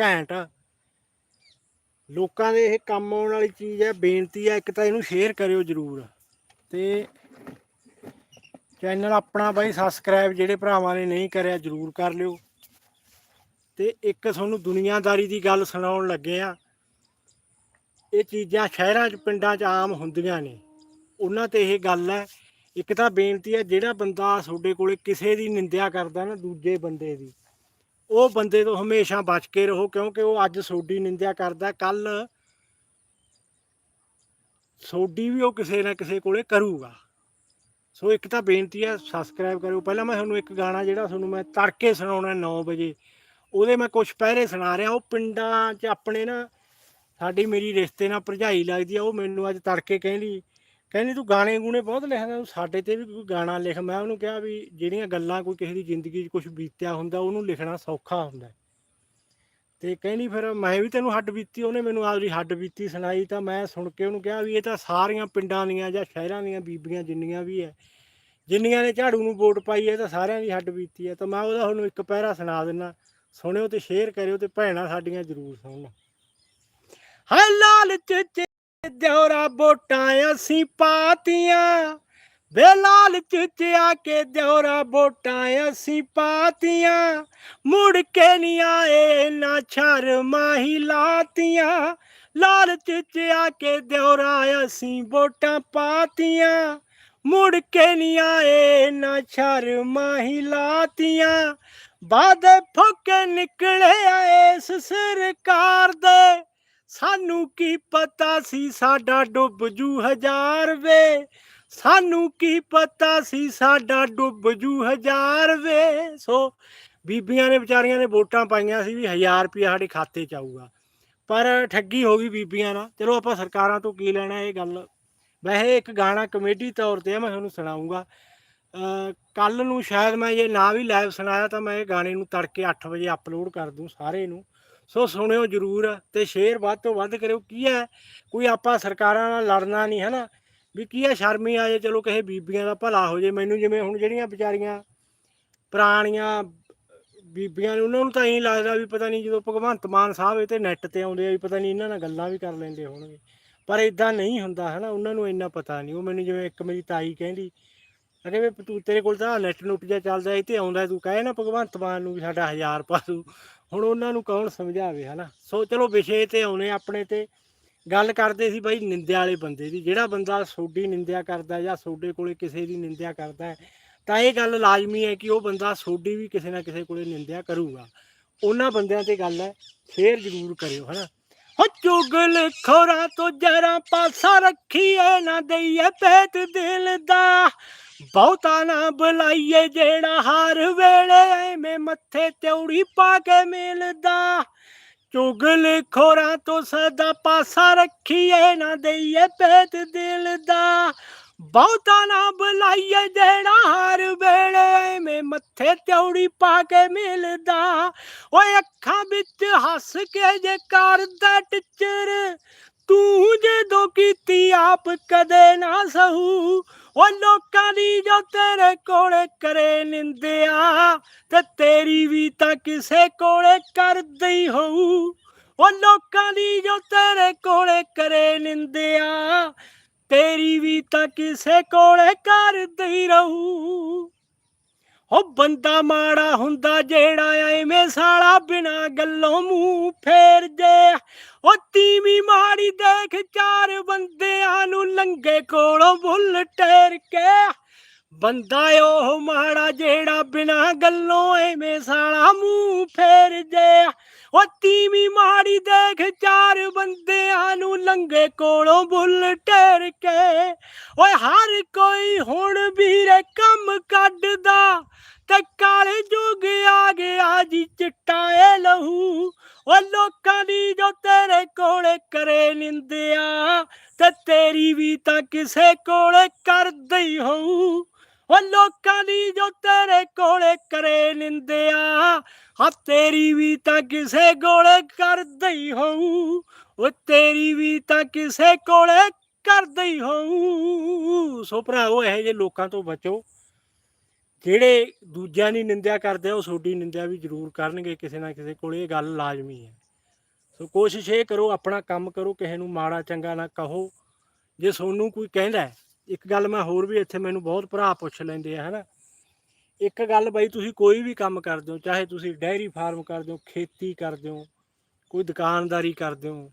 ਘੈਂਟ ਲੋਕਾਂ ਦੇ ਇਹ ਕੰਮ ਆਉਣ ਵਾਲੀ ਚੀਜ਼ ਹੈ, ਬੇਨਤੀ ਹੈ, ਇੱਕ ਤਾਂ ਇਹਨੂੰ ਸ਼ੇਅਰ ਕਰਿਓ ਜਰੂਰ। ਤੇ ਚੈਨਲ ਆਪਣਾ ਬਾਈ ਸਬਸਕ੍ਰਾਈਬ ਜਿਹੜੇ ਭਰਾਵਾਂ ਨੇ ਨਹੀਂ ਕਰਿਆ ਜਰੂਰ ਕਰ ਲਿਓ। ਤੇ ਇੱਕ ਤੁਹਾਨੂੰ ਦੁਨੀਆਦਾਰੀ ਦੀ ਗੱਲ ਸੁਣਾਉਣ ਲੱਗੇ ਆ। ਇਹ ਚੀਜ਼ਾਂ ਸ਼ਹਿਰਾਂ 'ਚ, ਪਿੰਡਾਂ 'ਚ ਆਮ ਹੁੰਦੀਆਂ ਨੇ। ਉਹਨਾਂ ਤੇ ਇਹ ਗੱਲ ਹੈ, ਇੱਕ ਤਾਂ ਬੇਨਤੀ ਹੈ ਜਿਹੜਾ ਬੰਦਾ ਤੁਹਾਡੇ ਕੋਲੇ ਕਿਸੇ ਦੀ ਨਿੰਦਿਆ ਕਰਦਾ ਨਾ, ਦੂਜੇ ਬੰਦੇ ਦੀ ਉਹ ਬੰਦੇ ਤੋਂ ਹਮੇਸ਼ਾ ਬਚ ਕੇ ਰਹੋ, ਕਿਉਂਕਿ ਉਹ ਅੱਜ ਸੋਡੀ ਨਿੰਦਿਆ ਕਰਦਾ, ਕੱਲ ਸੋਡੀ ਵੀ ਉਹ ਕਿਸੇ ਨਾ ਕਿਸੇ ਕੋਲੇ ਕਰੂਗਾ। ਸੋ ਇੱਕ ਤਾਂ ਬੇਨਤੀ ਹੈ ਸਬਸਕ੍ਰਾਈਬ ਕਰਿਓ। ਪਹਿਲਾਂ ਮੈਂ ਤੁਹਾਨੂੰ ਇੱਕ ਗਾਣਾ ਜਿਹੜਾ ਤੁਹਾਨੂੰ ਮੈਂ ਤੜਕੇ ਸੁਣਾਉਣਾ 9 ਵਜੇ, ਉਹਦੇ ਮੈਂ ਕੁਝ ਪਹਿਰੇ ਸੁਣਾ ਰਿਹਾ। ਉਹ ਪਿੰਡਾਂ 'ਚ ਆਪਣੇ ਨਾ, ਸਾਡੀ ਮੇਰੀ ਰਿਸ਼ਤੇ ਨਾਲ ਭਰਜਾਈ ਲੱਗਦੀ ਆ, ਉਹ ਮੈਨੂੰ ਅੱਜ ਤੜਕੇ ਕਹਿੰਦੀ ਕਹਿੰਦੀ ਤੂੰ ਗਾਣੇ ਗੂਣੇ ਬਹੁਤ ਲਿਖਦਾ, ਤੂੰ ਸਾਡੇ ਤੇ ਵੀ ਕੋਈ ਗਾਣਾ ਲਿਖ। ਮੈਂ ਉਹਨੂੰ ਕਿਹਾ ਵੀ ਜਿਹੜੀਆਂ ਗੱਲਾਂ ਕੋਈ ਕਿਸੇ ਦੀ ਜ਼ਿੰਦਗੀ 'ਚ ਕੁਝ ਬੀਤਿਆ ਹੁੰਦਾ, ਉਹਨੂੰ ਲਿਖਣਾ ਸੌਖਾ ਹੁੰਦਾ। ਹੈ। ਤੇ ਕਹਿੰਦੀ ਫਿਰ ਮੈਂ ਵੀ ਤੈਨੂੰ ਹੱਡ ਬੀਤੀ, ਉਹਨੇ ਮੈਨੂੰ ਆਪਦੀ ਹੱਡ ਬੀਤੀ ਸੁਣਾਈ ਤਾਂ ਮੈਂ ਸੁਣ ਕੇ ਉਹਨੂੰ ਕਿਹਾ ਵੀ ਇਹ ਤਾਂ ਸਾਰੀਆਂ ਪਿੰਡਾਂ ਦੀਆਂ ਜਾਂ ਸ਼ਹਿਰਾਂ ਦੀਆਂ ਬੀਬੀਆਂ ਜਿੰਨੀਆਂ ਵੀ ਹੈ ਜਿੰਨੀਆਂ ਨੇ ਝਾੜੂ ਨੂੰ ਵੋਟ ਪਾਈ ਹੈ ਤਾਂ ਸਾਰਿਆਂ ਦੀ ਹੱਡ ਬੀਤੀ ਹੈ ਤਾਂ ਮੈਂ ਉਹਦਾ ਤੁਹਾਨੂੰ ਇੱਕ ਪੈਰਾ ਸੁਣਾ ਦਿੰਦਾ ਸੁਣਿਓ ਤੇ ਸ਼ੇਅਰ ਕਰਿਓ ਤੇ ਭੈਣਾਂ ਸਾਡੀਆਂ ਜ਼ਰੂਰ ਸੁਣਨ। ਹਾਏ ਲਾਲ ਚਿੱਚੇ ਦਿਉਰਾ ਵੋਟਾਂ ਅਸੀਂ ਪਾਤੀਆਂ। ਵੇ ਲਾਲ ਚਿੱਚਿਆ ਕੇ ਦਿਉਰਾ ਵੋਟਾਂ ਅਸੀਂ ਪਾਤੀਆਂ। ਮੁੜ ਕੇ ਨਹੀਂ ਆਏ, ਨਾ ਸ਼ਰਮਾਂ ਹੀ ਲਾਤੀਆਂ। ਲਾਲ ਚਿੱਚਿਆ ਕੇ ਦਿਉਰਾ ਅਸੀਂ ਵੋਟਾਂ ਪਾਤੀਆਂ। ਮੁੜ ਕੇ ਨਹੀਂ ਆਏ, ਨਾ ਸ਼ਰਮਾਂ ਹੀ ਲਾਤੀਆਂ। ਬਾਦ ਫੁੱਕੇ ਨਿਕਲੇ ਇਸ ਸਰਕਾਰ ਦੇ। ਸਾਨੂੰ ਕੀ ਪਤਾ ਸੀ ਸਾਡਾ ਡੁੱਬ ਜੂ ਹਜ਼ਾਰ ਵੇ? ਸਾਨੂੰ ਕੀ ਪਤਾ ਸੀ ਸਾਡਾ ਡੁੱਬ ਜੂ ਹਜ਼ਾਰ ਵੇ? ਸੋ ਬੀਬੀਆਂ ਨੇ ਵਿਚਾਰੀਆਂ ਨੇ ਵੋਟਾਂ ਪਾਈਆਂ ਸੀ ਵੀ 1000 ਰੁਪਇਆ ਸਾਡੇ ਖਾਤੇ 'ਚ ਆਊਗਾ। ਪਰ ਠੱਗੀ ਹੋ ਗਈ ਬੀਬੀਆਂ ਨਾਲ। ਚਲੋ ਆਪਾਂ ਸਰਕਾਰਾਂ ਤੋਂ ਕੀ ਲੈਣਾ ਇਹ ਗੱਲ? ਵੈਸੇ ਇੱਕ ਗਾਣਾ ਕਮੇਡੀ ਤੌਰ ਤੇ ਮੈਂ ਤੁਹਾਨੂੰ ਸੁਣਾਉਂਗਾ ਕੱਲ ਨੂੰ ਸ਼ਾਇਦ ਮੈਂ ਇਹ ਨਾ ਵੀ ਲਾਈਵ ਸੁਣਾਇਆ ਤਾਂ ਮੈਂ ਇਹ ਗਾਣੇ ਨੂੰ ਤੜਕੇ 8 ਵਜੇ ਅਪਲੋਡ ਕਰ ਦੂੰ ਸਾਰੇ ਨੂੰ। ਸੋ ਸੁਣਿਓ ਜਰੂਰ ਤੇ ਸ਼ੇਅਰ ਵੱਧ ਤੋਂ ਵੱਧ ਕਰਿਓ। ਕੀ ਹੈ? ਕੋਈ ਆਪਾਂ ਸਰਕਾਰਾਂ ਨਾਲ ਲੜਨਾ ਨਹੀਂ ਹੈ ਨਾ ਵੀ ਕੀ ਹੈ ਸ਼ਰਮੀ ਆ ਜੇ ਚਲੋ ਕਿਸੇ ਬੀਬੀਆਂ ਦਾ ਭਲਾ ਹੋ ਜੇ। ਮੈਨੂੰ ਜਿਵੇਂ ਹੁਣ ਜਿਹੜੀਆਂ ਵਿਚਾਰੀਆਂ ਪੁਰਾਣੀਆਂ ਬੀਬੀਆਂ ਨੇ, ਉਹਨਾਂ ਨੂੰ ਤਾਂ ਇਹੀ ਲੱਗਦਾ ਵੀ ਪਤਾ ਨਹੀਂ ਜਦੋਂ ਭਗਵੰਤ ਮਾਨ ਸਾਹਿਬ ਇਹ ਤੇ ਨੈੱਟ ਤੇ ਆਉਂਦੇ ਆ ਵੀ ਪਤਾ ਨਹੀਂ ਇਹਨਾਂ ਨਾਲ ਗੱਲਾਂ ਵੀ ਕਰ ਲੈਂਦੇ ਹੋਣਗੇ। ਪਰ ਇਦਾਂ ਨਹੀਂ ਹੁੰਦਾ ਹੈ ਨਾ ਉਹਨਾਂ ਨੂੰ ਇੰਨਾ ਪਤਾ ਨਹੀਂ। ਉਹ ਮੈਨੂੰ ਜਿਵੇਂ ਇੱਕ ਮੇਰੀ ਤਾਈ ਕਹਿੰਦੀ ਅਰੇ ਵੀ, ਤੂੰ ਤੇਰੇ ਕੋਲ ਤਾਂ ਨੈੱਟ ਨੁੱਟ ਜਿਹਾ ਚੱਲਦਾ ਇਹ ਤੇ ਆਉਂਦਾ ਤੂੰ ਕਹੇ ਨਾ ਭਗਵੰਤ ਮਾਨ ਨੂੰ ਵੀ ਸਾਡਾ 1000 ਪਾ ਦੂ। ਹੁਣ ਉਹਨਾਂ ਨੂੰ ਕੌਣ ਸਮਝਾਵੇ, ਹਨਾ? ਸੋ ਚਲੋ ਵਿਸ਼ੇ ਤੇ ਆਉਨੇ ਆਪਣੇ ਤੇ। ਗੱਲ ਕਰਦੇ ਸੀ ਬਾਈ ਨਿੰਦਿਆ ਵਾਲੇ ਬੰਦੇ ਦੀ। ਜਿਹੜਾ ਬੰਦਾ ਸੋਡੀ ਨਿੰਦਿਆ ਕਰਦਾ ਜਾਂ ਸੋਡੇ ਕੋਲੇ ਕਿਸੇ ਦੀ ਨਿੰਦਿਆ ਕਰਦਾ ਤਾਂ ਇਹ ਗੱਲ ਲਾਜ਼ਮੀ ਹੈ ਕਿ ਉਹ ਬੰਦਾ ਸੋਡੀ ਵੀ ਕਿਸੇ ਨਾ ਕਿਸੇ ਕੋਲੇ ਨਿੰਦਿਆ ਕਰੂਗਾ। ਉਹਨਾਂ ਬੰਦਿਆਂ ਤੇ ਗੱਲ ਹੈ ਸ਼ੇਅਰ ਜ਼ਰੂਰ ਕਰਿਓ, ਹਨਾ? ਹੋ ਚੁਗਲ ਖੋਰਾ ਤੋਂ ਜਰਾ ਪਾਸਾ ਰੱਖੀਏ, ਨਾ ਦਈਏ ਪੇਟ ਦਿਲ ਦਾ। ਬਹੁਤਾ ਨਾ ਬੁਲਾਈਏ ਜਿਹੜਾ ਹਰ ਵੇਲੇ ਐਵੇਂ ਮੱਥੇ ਤੇਉੜੀ ਪਾ ਕੇ ਮਿਲਦਾ। ਚੁਗਲ ਖੋਰਾਂ ਤੋਂ ਸਦਾ ਪਾਸਾ ਰੱਖੀਏ, ਨਾ ਦਈਏ ਪੇਟ ਦਿਲ ਦਾ। ਬਹੁਤਾ ਨਾ ਬੁਲਾਈਏ ਜਿਹੜਾ ਹਰ ਵੇਲੇ ਐਵੇਂ ਮੱਥੇ ਤੇਉੜੀ ਪਾ ਕੇ ਮਿਲਦਾ। ਓਏ ਅੱਖਾਂ ਵਿੱਚ ਹੱਸ ਕੇ ਜੇ ਕਰਦਾ ਟਿਚਰ ਤੂੰ ਜਦੋਂ ਕੀਤੀ ਆਪ ਕਦੇ ਨਾ ਸਹੂ, ਉਹ ਲੋਕਾਂ ਦੀ ਜੋ ਤੇਰੇ ਕੋਲੇ ਕਰੇ ਨਿੰਦਿਆ, ਤੇ ਤੇਰੀ ਵੀ ਤਾਂ ਕਿਸੇ ਕੋਲੇ ਕਰਦੀ ਹੋਊ। ਉਹ ਲੋਕਾਂ ਦੀ ਜੋ ਤੇਰੇ ਕੋਲੇ ਕਰੇ ਨਿੰਦਿਆ, ਤੇਰੀ ਵੀ ਤਾਂ ਕਿਸੇ ਕੋਲੇ ਕਰਦੀ ਰਹੂ। ਉਹ ਬੰਦਾ ਮਾੜਾ ਹੁੰਦਾ ਜਿਹੜਾ ਐਵੇਂ ਸਾਲਾ ਬਿਨਾ ਗੱਲੋਂ ਮੂੰਹ ਫੇਰ ਜੇ। ਉਹ ਤੀਵੀਂ ਮਾੜੀ ਦੇਖ ਚਾਰ ਬੰਦਿਆਂ ਨੂੰ ਲੰਗੇ ਕੋਲੋਂ ਬੁੱਲ ਟੇਰ ਕੇ। ਬੰਦਾ ਉਹ ਮਾੜਾ ਜਿਹੜਾ ਬਿਨਾ ਗੱਲੋਂ ਐਵੇਂ ਸਾਲਾ ਮੂੰਹ ਫੇਰ ਜੇ। ਉਹ ਤੀਵੀਂ ਮਾੜੀ ਦੇਖ ਚਾਰ ਬੰਦਿਆਂ ਨੂੰ ਲੰਗੇ ਕੋਲੋਂ ਬੁੱਲ ਟੇਰ ਕੇ। ਓਏ ਹਰ ਕੋਈ ਹੁਣ ਵੀਰੇ ਕੰਮ ਕੱਢਦਾ। ਤੇ ਕਾਲੇ ਜੁਗ ਆ ਗਿਆ ਜੀ ਚਿੱਟਾ ਏ ਲਹੂ। ਓ ਲੋਕਾਂ ਦੀ ਜੋ ਤੇਰੇ ਕੋਲੇ ਕਰੇ ਨਿੰਦਿਆ, ਤੇ ਤੇਰੀ ਵੀ ਤਾਂ ਕਿਸੇ ਕੋਲੇ ਕਰਦੀ ਹੋਊ। ਉਹ ਲੋਕਾਂ ਦੀ ਜੋ ਤੇਰੇ ਕੋਲੇ ਕਰੇ ਨਿੰਦਿਆ, ਹਾਂ ਤੇਰੀ ਵੀ ਤਾਂ ਕਿਸੇ ਕੋਲੇ ਕਰਦੀ ਹੋਊ। ਓ ਤੇਰੀ ਵੀ ਤਾਂ ਕਿਸੇ ਕੋਲੇ ਕਰਦੀ ਹੋਊ। ਸੋ ਭਰਾਵੋ ਇਹੋ ਜਿਹੇ ਲੋਕਾਂ ਤੋਂ ਬਚੋ। ਜਿਹੜੇ ਦੂਜਿਆਂ ਦੀ ਨਿੰਦਿਆ ਕਰਦੇ ਆ, ਉਹ ਤੁਹਾਡੀ ਨਿੰਦਿਆ ਵੀ ਜ਼ਰੂਰ ਕਰਨਗੇ, ਕਿਸੇ ਨਾ ਕਿਸੇ ਕੋਲ ਇਹ ਗੱਲ ਲਾਜ਼ਮੀ ਹੈ। ਸੋ ਕੋਸ਼ਿਸ਼ ਇਹ ਕਰੋ, ਆਪਣਾ ਕੰਮ ਕਰੋ, ਕਿਸੇ ਨੂੰ ਮਾੜਾ ਚੰਗਾ ਨਾ ਕਹੋ। ਜੇ ਤੁਹਾਨੂੰ ਕੋਈ ਕਹਿੰਦਾ ਇੱਕ ਗੱਲ ਮੈਂ ਹੋਰ ਵੀ ਇੱਥੇ ਮੈਨੂੰ ਬਹੁਤ ਭਰਾ ਪੁੱਛ ਲੈਂਦੇ ਆ, ਹਨਾ। ਇੱਕ ਗੱਲ ਬਈ, ਤੁਸੀਂ ਕੋਈ ਵੀ ਕੰਮ ਕਰਦੇ ਹੋ, ਚਾਹੇ ਤੁਸੀਂ ਡੈਰੀ ਫਾਰਮ ਕਰਦੇ ਹੋ, ਖੇਤੀ ਕਰਦੇ ਹੋ, ਕੋਈ ਦੁਕਾਨਦਾਰੀ ਕਰਦੇ ਹੋ,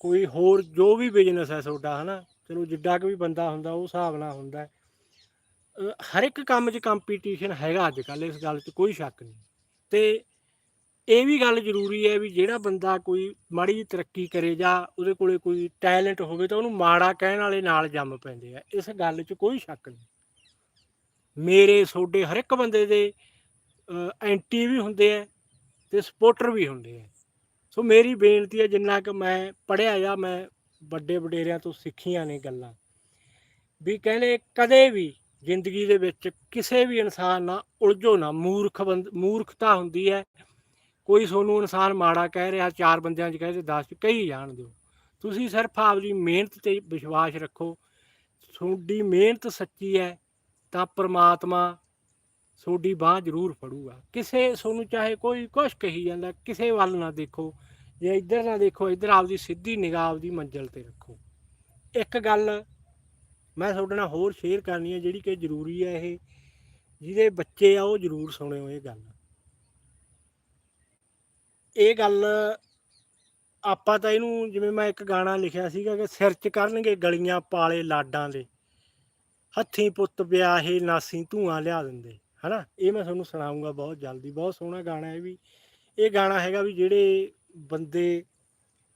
ਕੋਈ ਹੋਰ ਜੋ ਵੀ ਬਿਜ਼ਨਸ ਹੈ ਤੁਹਾਡਾ, ਹਨਾ। ਚਲੋ ਜਿੱਡਾ ਕੁ ਵੀ ਬੰਦਾ ਹੁੰਦਾ, ਉਹ ਹਿਸਾਬ ਨਾਲ ਹੁੰਦਾ ਹਰ ਇੱਕ ਕੰਮ 'ਚ ਕੰਪੀਟੀਸ਼ਨ ਹੈਗਾ ਅੱਜ ਕੱਲ੍ਹ ਇਸ ਗੱਲ 'ਚ ਕੋਈ ਸ਼ੱਕ ਨਹੀਂ। ਤੇ ਇਹ ਵੀ ਗੱਲ ਜ਼ਰੂਰੀ ਹੈ ਵੀ ਜਿਹੜਾ ਬੰਦਾ ਕੋਈ ਮਾੜੀ ਜਿਹੀ ਤਰੱਕੀ ਕਰੇ ਜਾਂ ਉਹਦੇ ਕੋਲੇ ਕੋਈ ਟੈਲੈਂਟ ਹੋਵੇ ਤਾਂ ਉਹਨੂੰ ਮਾੜਾ ਕਹਿਣ ਵਾਲੇ ਨਾਲ ਜੰਮ ਪੈਂਦੇ ਆ, ਇਸ ਗੱਲ 'ਚ ਕੋਈ ਸ਼ੱਕ ਨਹੀਂ। ਮੇਰੇ, ਸੋਡੇ ਹਰ ਇੱਕ ਬੰਦੇ ਦੇ ਐਂਟੀ ਵੀ ਹੁੰਦੇ ਆ ਤੇ ਸਪੋਰਟਰ ਵੀ ਹੁੰਦੇ ਆ। ਸੋ ਮੇਰੀ ਬੇਨਤੀ ਹੈ ਜਿੰਨਾ ਕਿ ਮੈਂ ਪੜ੍ਹਿਆ ਜਾਂ ਮੈਂ ਵੱਡੇ ਵਡੇਰਿਆਂ ਤੋਂ ਸਿੱਖੀਆਂ ਨੇ ਗੱਲਾਂ, ਵੀ ਕਹਿੰਦੇ ਕਦੇ ਵੀ ਜ਼ਿੰਦਗੀ ਦੇ ਵਿੱਚ ਕਿਸੇ ਵੀ ਇਨਸਾਨ ਨਾਲ ਉਲਝੋ ਨਾ, ਮੂਰਖ ਬੰਦ, ਮੂਰਖਤਾ ਹੁੰਦੀ ਹੈ। ਕੋਈ ਤੁਹਾਨੂੰ ਇਨਸਾਨ ਮਾੜਾ ਕਹਿ ਰਿਹਾ, ਚਾਰ ਬੰਦਿਆਂ 'ਚ ਕਹਿ ਤੇ 10 'ਚ ਕਹੀ ਜਾਣ ਦਿਓ। ਤੁਸੀਂ ਸਿਰਫ ਆਪਦੀ ਮਿਹਨਤ ਤੇ ਵਿਸ਼ਵਾਸ ਰੱਖੋ। ਤੁਹਾਡੀ ਮਿਹਨਤ ਸੱਚੀ ਹੈ, ਤਾਂ ਪ੍ਰਮਾਤਮਾ ਤੁਹਾਡੀ ਬਾਹ ਜ਼ਰੂਰ ਫੜੂਗਾ। ਕਿਸੇ ਤੁਹਾਨੂੰ ਚਾਹੇ ਕੋਈ ਕੁਛ ਕਹੀ ਜਾਂਦਾ, ਕਿਸੇ ਵੱਲ ਨਾ ਦੇਖੋ। ਜੇ ਇੱਧਰ ਨਾ ਦੇਖੋ, ਇੱਧਰ ਆਪਦੀ ਸਿੱਧੀ ਨਿਗਾਹ, ਆਪਦੀ ਮੰਜ਼ਿਲ ਤੇ ਰੱਖੋ। ਇੱਕ ਗੱਲ ਮੈਂ ਤੁਹਾਡੇ ਨਾਲ ਹੋਰ ਸ਼ੇਅਰ ਕਰਨੀ ਹੈ ਜਿਹੜੀ ਕਿ ਜ਼ਰੂਰੀ ਹੈ ਇਹ, ਜਿਹਦੇ ਬੱਚੇ ਆ ਉਹ ਜ਼ਰੂਰ ਸੁਣਿਓ ਇਹ ਗੱਲ। ਇਹ ਗੱਲ ਆਪਾਂ ਤਾਂ ਇਹਨੂੰ ਜਿਵੇਂ ਮੈਂ ਇੱਕ ਗਾਣਾ ਲਿਖਿਆ ਸੀਗਾ ਕਿ ਸਿਰ 'ਚ ਕਰਨਗੇ ਗਲੀਆਂ ਪਾਲੇ ਲਾਡਾਂ ਦੇ, ਹੱਥੀਂ ਪੁੱਤ ਵਿਆਹੇ ਨਾਸੀ ਧੂਆਂ ਲਿਆ ਦਿੰਦੇ, ਹਨਾ? ਇਹ ਮੈਂ ਤੁਹਾਨੂੰ ਸੁਣਾਉਂਗਾ ਬਹੁਤ ਜਲਦੀ, ਬਹੁਤ ਸੋਹਣਾ ਗਾਣਾ ਹੈ ਵੀ। ਇਹ ਗਾਣਾ ਹੈਗਾ ਵੀ ਜਿਹੜੇ ਬੰਦੇ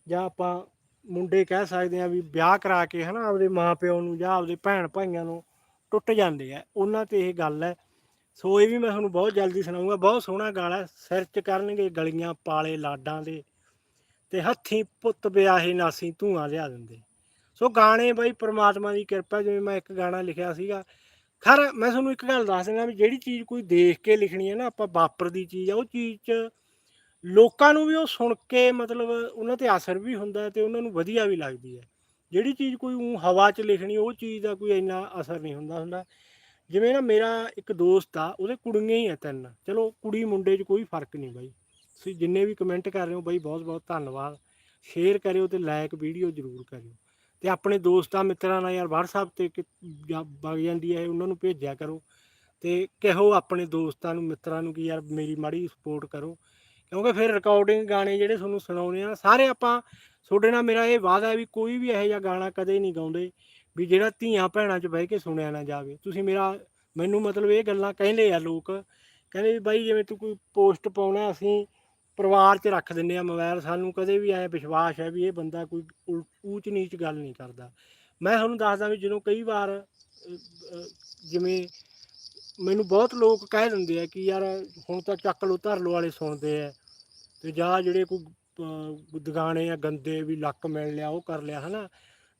ਜਾਂ ਆਪਾਂ ਮੁੰਡੇ ਕਹਿ ਸਕਦੇ ਆ ਵੀ ਵਿਆਹ ਕਰਾ ਕੇ ਹਨਾ ਆਪਦੇ ਮਾਪਿਓ ਨੂੰ ਜਾਂ ਆਪਦੇ ਭੈਣ ਭਾਈਆਂ ਨੂੰ ਟੁੱਟ ਜਾਂਦੇ ਆ। ਉਹਨਾਂ ਤੇ ਇਹ ਗੱਲ ਹੈ। ਸੋ ਇਹ ਵੀ ਮੈਂ ਤੁਹਾਨੂੰ ਬਹੁਤ ਜਲਦੀ ਸੁਣਾਉਂਗਾ ਬਹੁਤ ਸੋਹਣਾ ਗਾਣਾ ਹੈ। ਸਿਰ ਕਰਨਗੇ ਗਲੀਆਂ ਪਾਲੇ ਲਾਡਾਂ ਦੇ ਤੇ ਹੱਥੀਂ ਪੁੱਤ ਵਿਆਹੇ ਨਾਸੀ ਧੂਆਂ ਲਿਆ ਦਿੰਦੇ। ਸੋ ਗਾਣੇ ਬਾਈ ਪ੍ਰਮਾਤਮਾ ਦੀ ਕਿਰਪਾ, ਜਿਵੇਂ ਮੈਂ ਇੱਕ ਗਾਣਾ ਲਿਖਿਆ ਸੀਗਾ। ਖਰ, ਮੈਂ ਤੁਹਾਨੂੰ ਇੱਕ ਗੱਲ ਦੱਸ ਦਿੰਦਾ ਵੀ ਜਿਹੜੀ ਚੀਜ਼ ਕੋਈ ਦੇਖ ਕੇ ਲਿਖਣੀ ਹੈ ਨਾ, ਆਪਾਂ ਵਾਪਰਦੀ ਚੀਜ਼ ਆ, ਉਹ ਚੀਜ਼ 'ਚ ਲੋਕਾਂ ਨੂੰ ਵੀ ਉਹ ਸੁਣ ਕੇ ਮਤਲਬ ਉਹਨਾਂ ਤੇ ਅਸਰ ਵੀ ਹੁੰਦਾ ਹੈ ਤੇ ਉਹਨਾਂ ਨੂੰ ਵਧੀਆ ਵੀ ਲੱਗਦੀ ਹੈ। ਜਿਹੜੀ ਚੀਜ਼ ਕੋਈ ਊਂ ਹਵਾ 'ਚ ਲਿਖਣੀ, ਉਹ ਚੀਜ਼ ਦਾ ਕੋਈ ਇੰਨਾ ਅਸਰ ਨਹੀਂ ਹੁੰਦਾ ਹੁੰਦਾ ਜਿਵੇਂ ਨਾ ਮੇਰਾ ਇੱਕ ਦੋਸਤ ਆ, ਉਹਦੇ ਕੁੜੀਆਂ ਹੀ ਆ ਤਿੰਨ। ਚਲੋ ਕੁੜੀ ਮੁੰਡੇ 'ਚ ਕੋਈ ਫ਼ਰਕ ਨਹੀਂ ਬਾਈ। ਤੁਸੀਂ ਜਿੰਨੇ ਵੀ ਕਮੈਂਟ ਕਰ ਰਹੇ ਹੋ ਬਾਈ ਬਹੁਤ ਬਹੁਤ ਧੰਨਵਾਦ। ਸ਼ੇਅਰ ਕਰਿਓ ਤੇ ਲਾਈਕ ਵੀਡੀਓ ਜ਼ਰੂਰ ਕਰਿਓ। ਤੇ ਆਪਣੇ ਦੋਸਤਾਂ, ਮਿੱਤਰਾਂ ਨਾਲ ਯਾਰ WhatsApp ਤੇ ਕਿ- ਜਾਂ ਵਗ ਜਾਂਦੀ ਹੈ, ਉਹਨਾਂ ਨੂੰ ਭੇਜਿਆ ਕਰੋ। ਤੇ ਕਹੋ ਆਪਣੇ ਦੋਸਤਾਂ ਨੂੰ, ਮਿੱਤਰਾਂ ਨੂੰ ਕਿ ਯਾਰ ਮੇਰੀ ਮਾੜੀ ਸਪੋਰਟ ਕਰੋ। ਕਿਉਂਕਿ ਫਿਰ ਰਿਕਾਰਡਿੰਗ ਗਾਣੇ ਜਿਹੜੇ ਤੁਹਾਨੂੰ ਸੁਣਾਉਣੇ ਆ ਸਾਰੇ ਆਪਾਂ, ਤੁਹਾਡੇ ਨਾਲ ਮੇਰਾ ਇਹ ਵਾਅਦਾ ਹੈ ਵੀ ਕੋਈ ਵੀ ਇਹੋ ਜਿਹਾ ਗਾਣਾ ਕਦੇ ਨਹੀਂ ਗਾਉਂਦੇ ਵੀ ਜਿਹੜਾ ਧੀਆਂ ਭੈਣਾਂ 'ਚ ਬਹਿ ਕੇ ਸੁਣਿਆ ਨਾ ਜਾਵੇ। ਤੁਸੀਂ ਮੇਰਾ, ਮੈਨੂੰ ਮਤਲਬ ਇਹ ਗੱਲਾਂ ਕਹਿੰਦੇ ਆ ਲੋਕ, ਕਹਿੰਦੇ ਵੀ ਬਾਈ ਜਿਵੇਂ ਤੂੰ ਕੋਈ ਪੋਸਟ ਪਾਉਣਾ ਅਸੀਂ ਪਰਿਵਾਰ 'ਚ ਰੱਖ ਦਿੰਨੇ ਆ ਮੋਬਾਈਲ ਸਾਨੂੰ ਕਦੇ ਵੀ ਐ ਵਿਸ਼ਵਾਸ ਹੈ ਵੀ ਇਹ ਬੰਦਾ ਕੋਈ ਉਲ- ਊਚ ਨੀਚ ਗੱਲ ਨਹੀਂ ਕਰਦਾ। ਮੈਂ ਤੁਹਾਨੂੰ ਦੱਸਦਾ ਵੀ ਜਦੋਂ ਕਈ ਵਾਰ ਜਿਵੇਂ ਮੈਨੂੰ ਬਹੁਤ ਲੋਕ ਕਹਿ ਦਿੰਦੇ ਆ ਕਿ ਯਾਰ ਹੁਣ ਤਾਂ ਚੱਕ ਲੋ ਧਰ ਲੋ ਵਾਲੇ ਸੁਣਦੇ ਆ। ਤੇ ਜਾਂ ਜਿਹੜੇ ਕੋਈ ਅਹ, ਦਗਾਣੇ ਆ ਗੰਦੇ ਵੀ ਲੱਕ ਮਿਲ ਲਿਆ ਉਹ ਕਰ ਲਿਆ ਹਨਾ।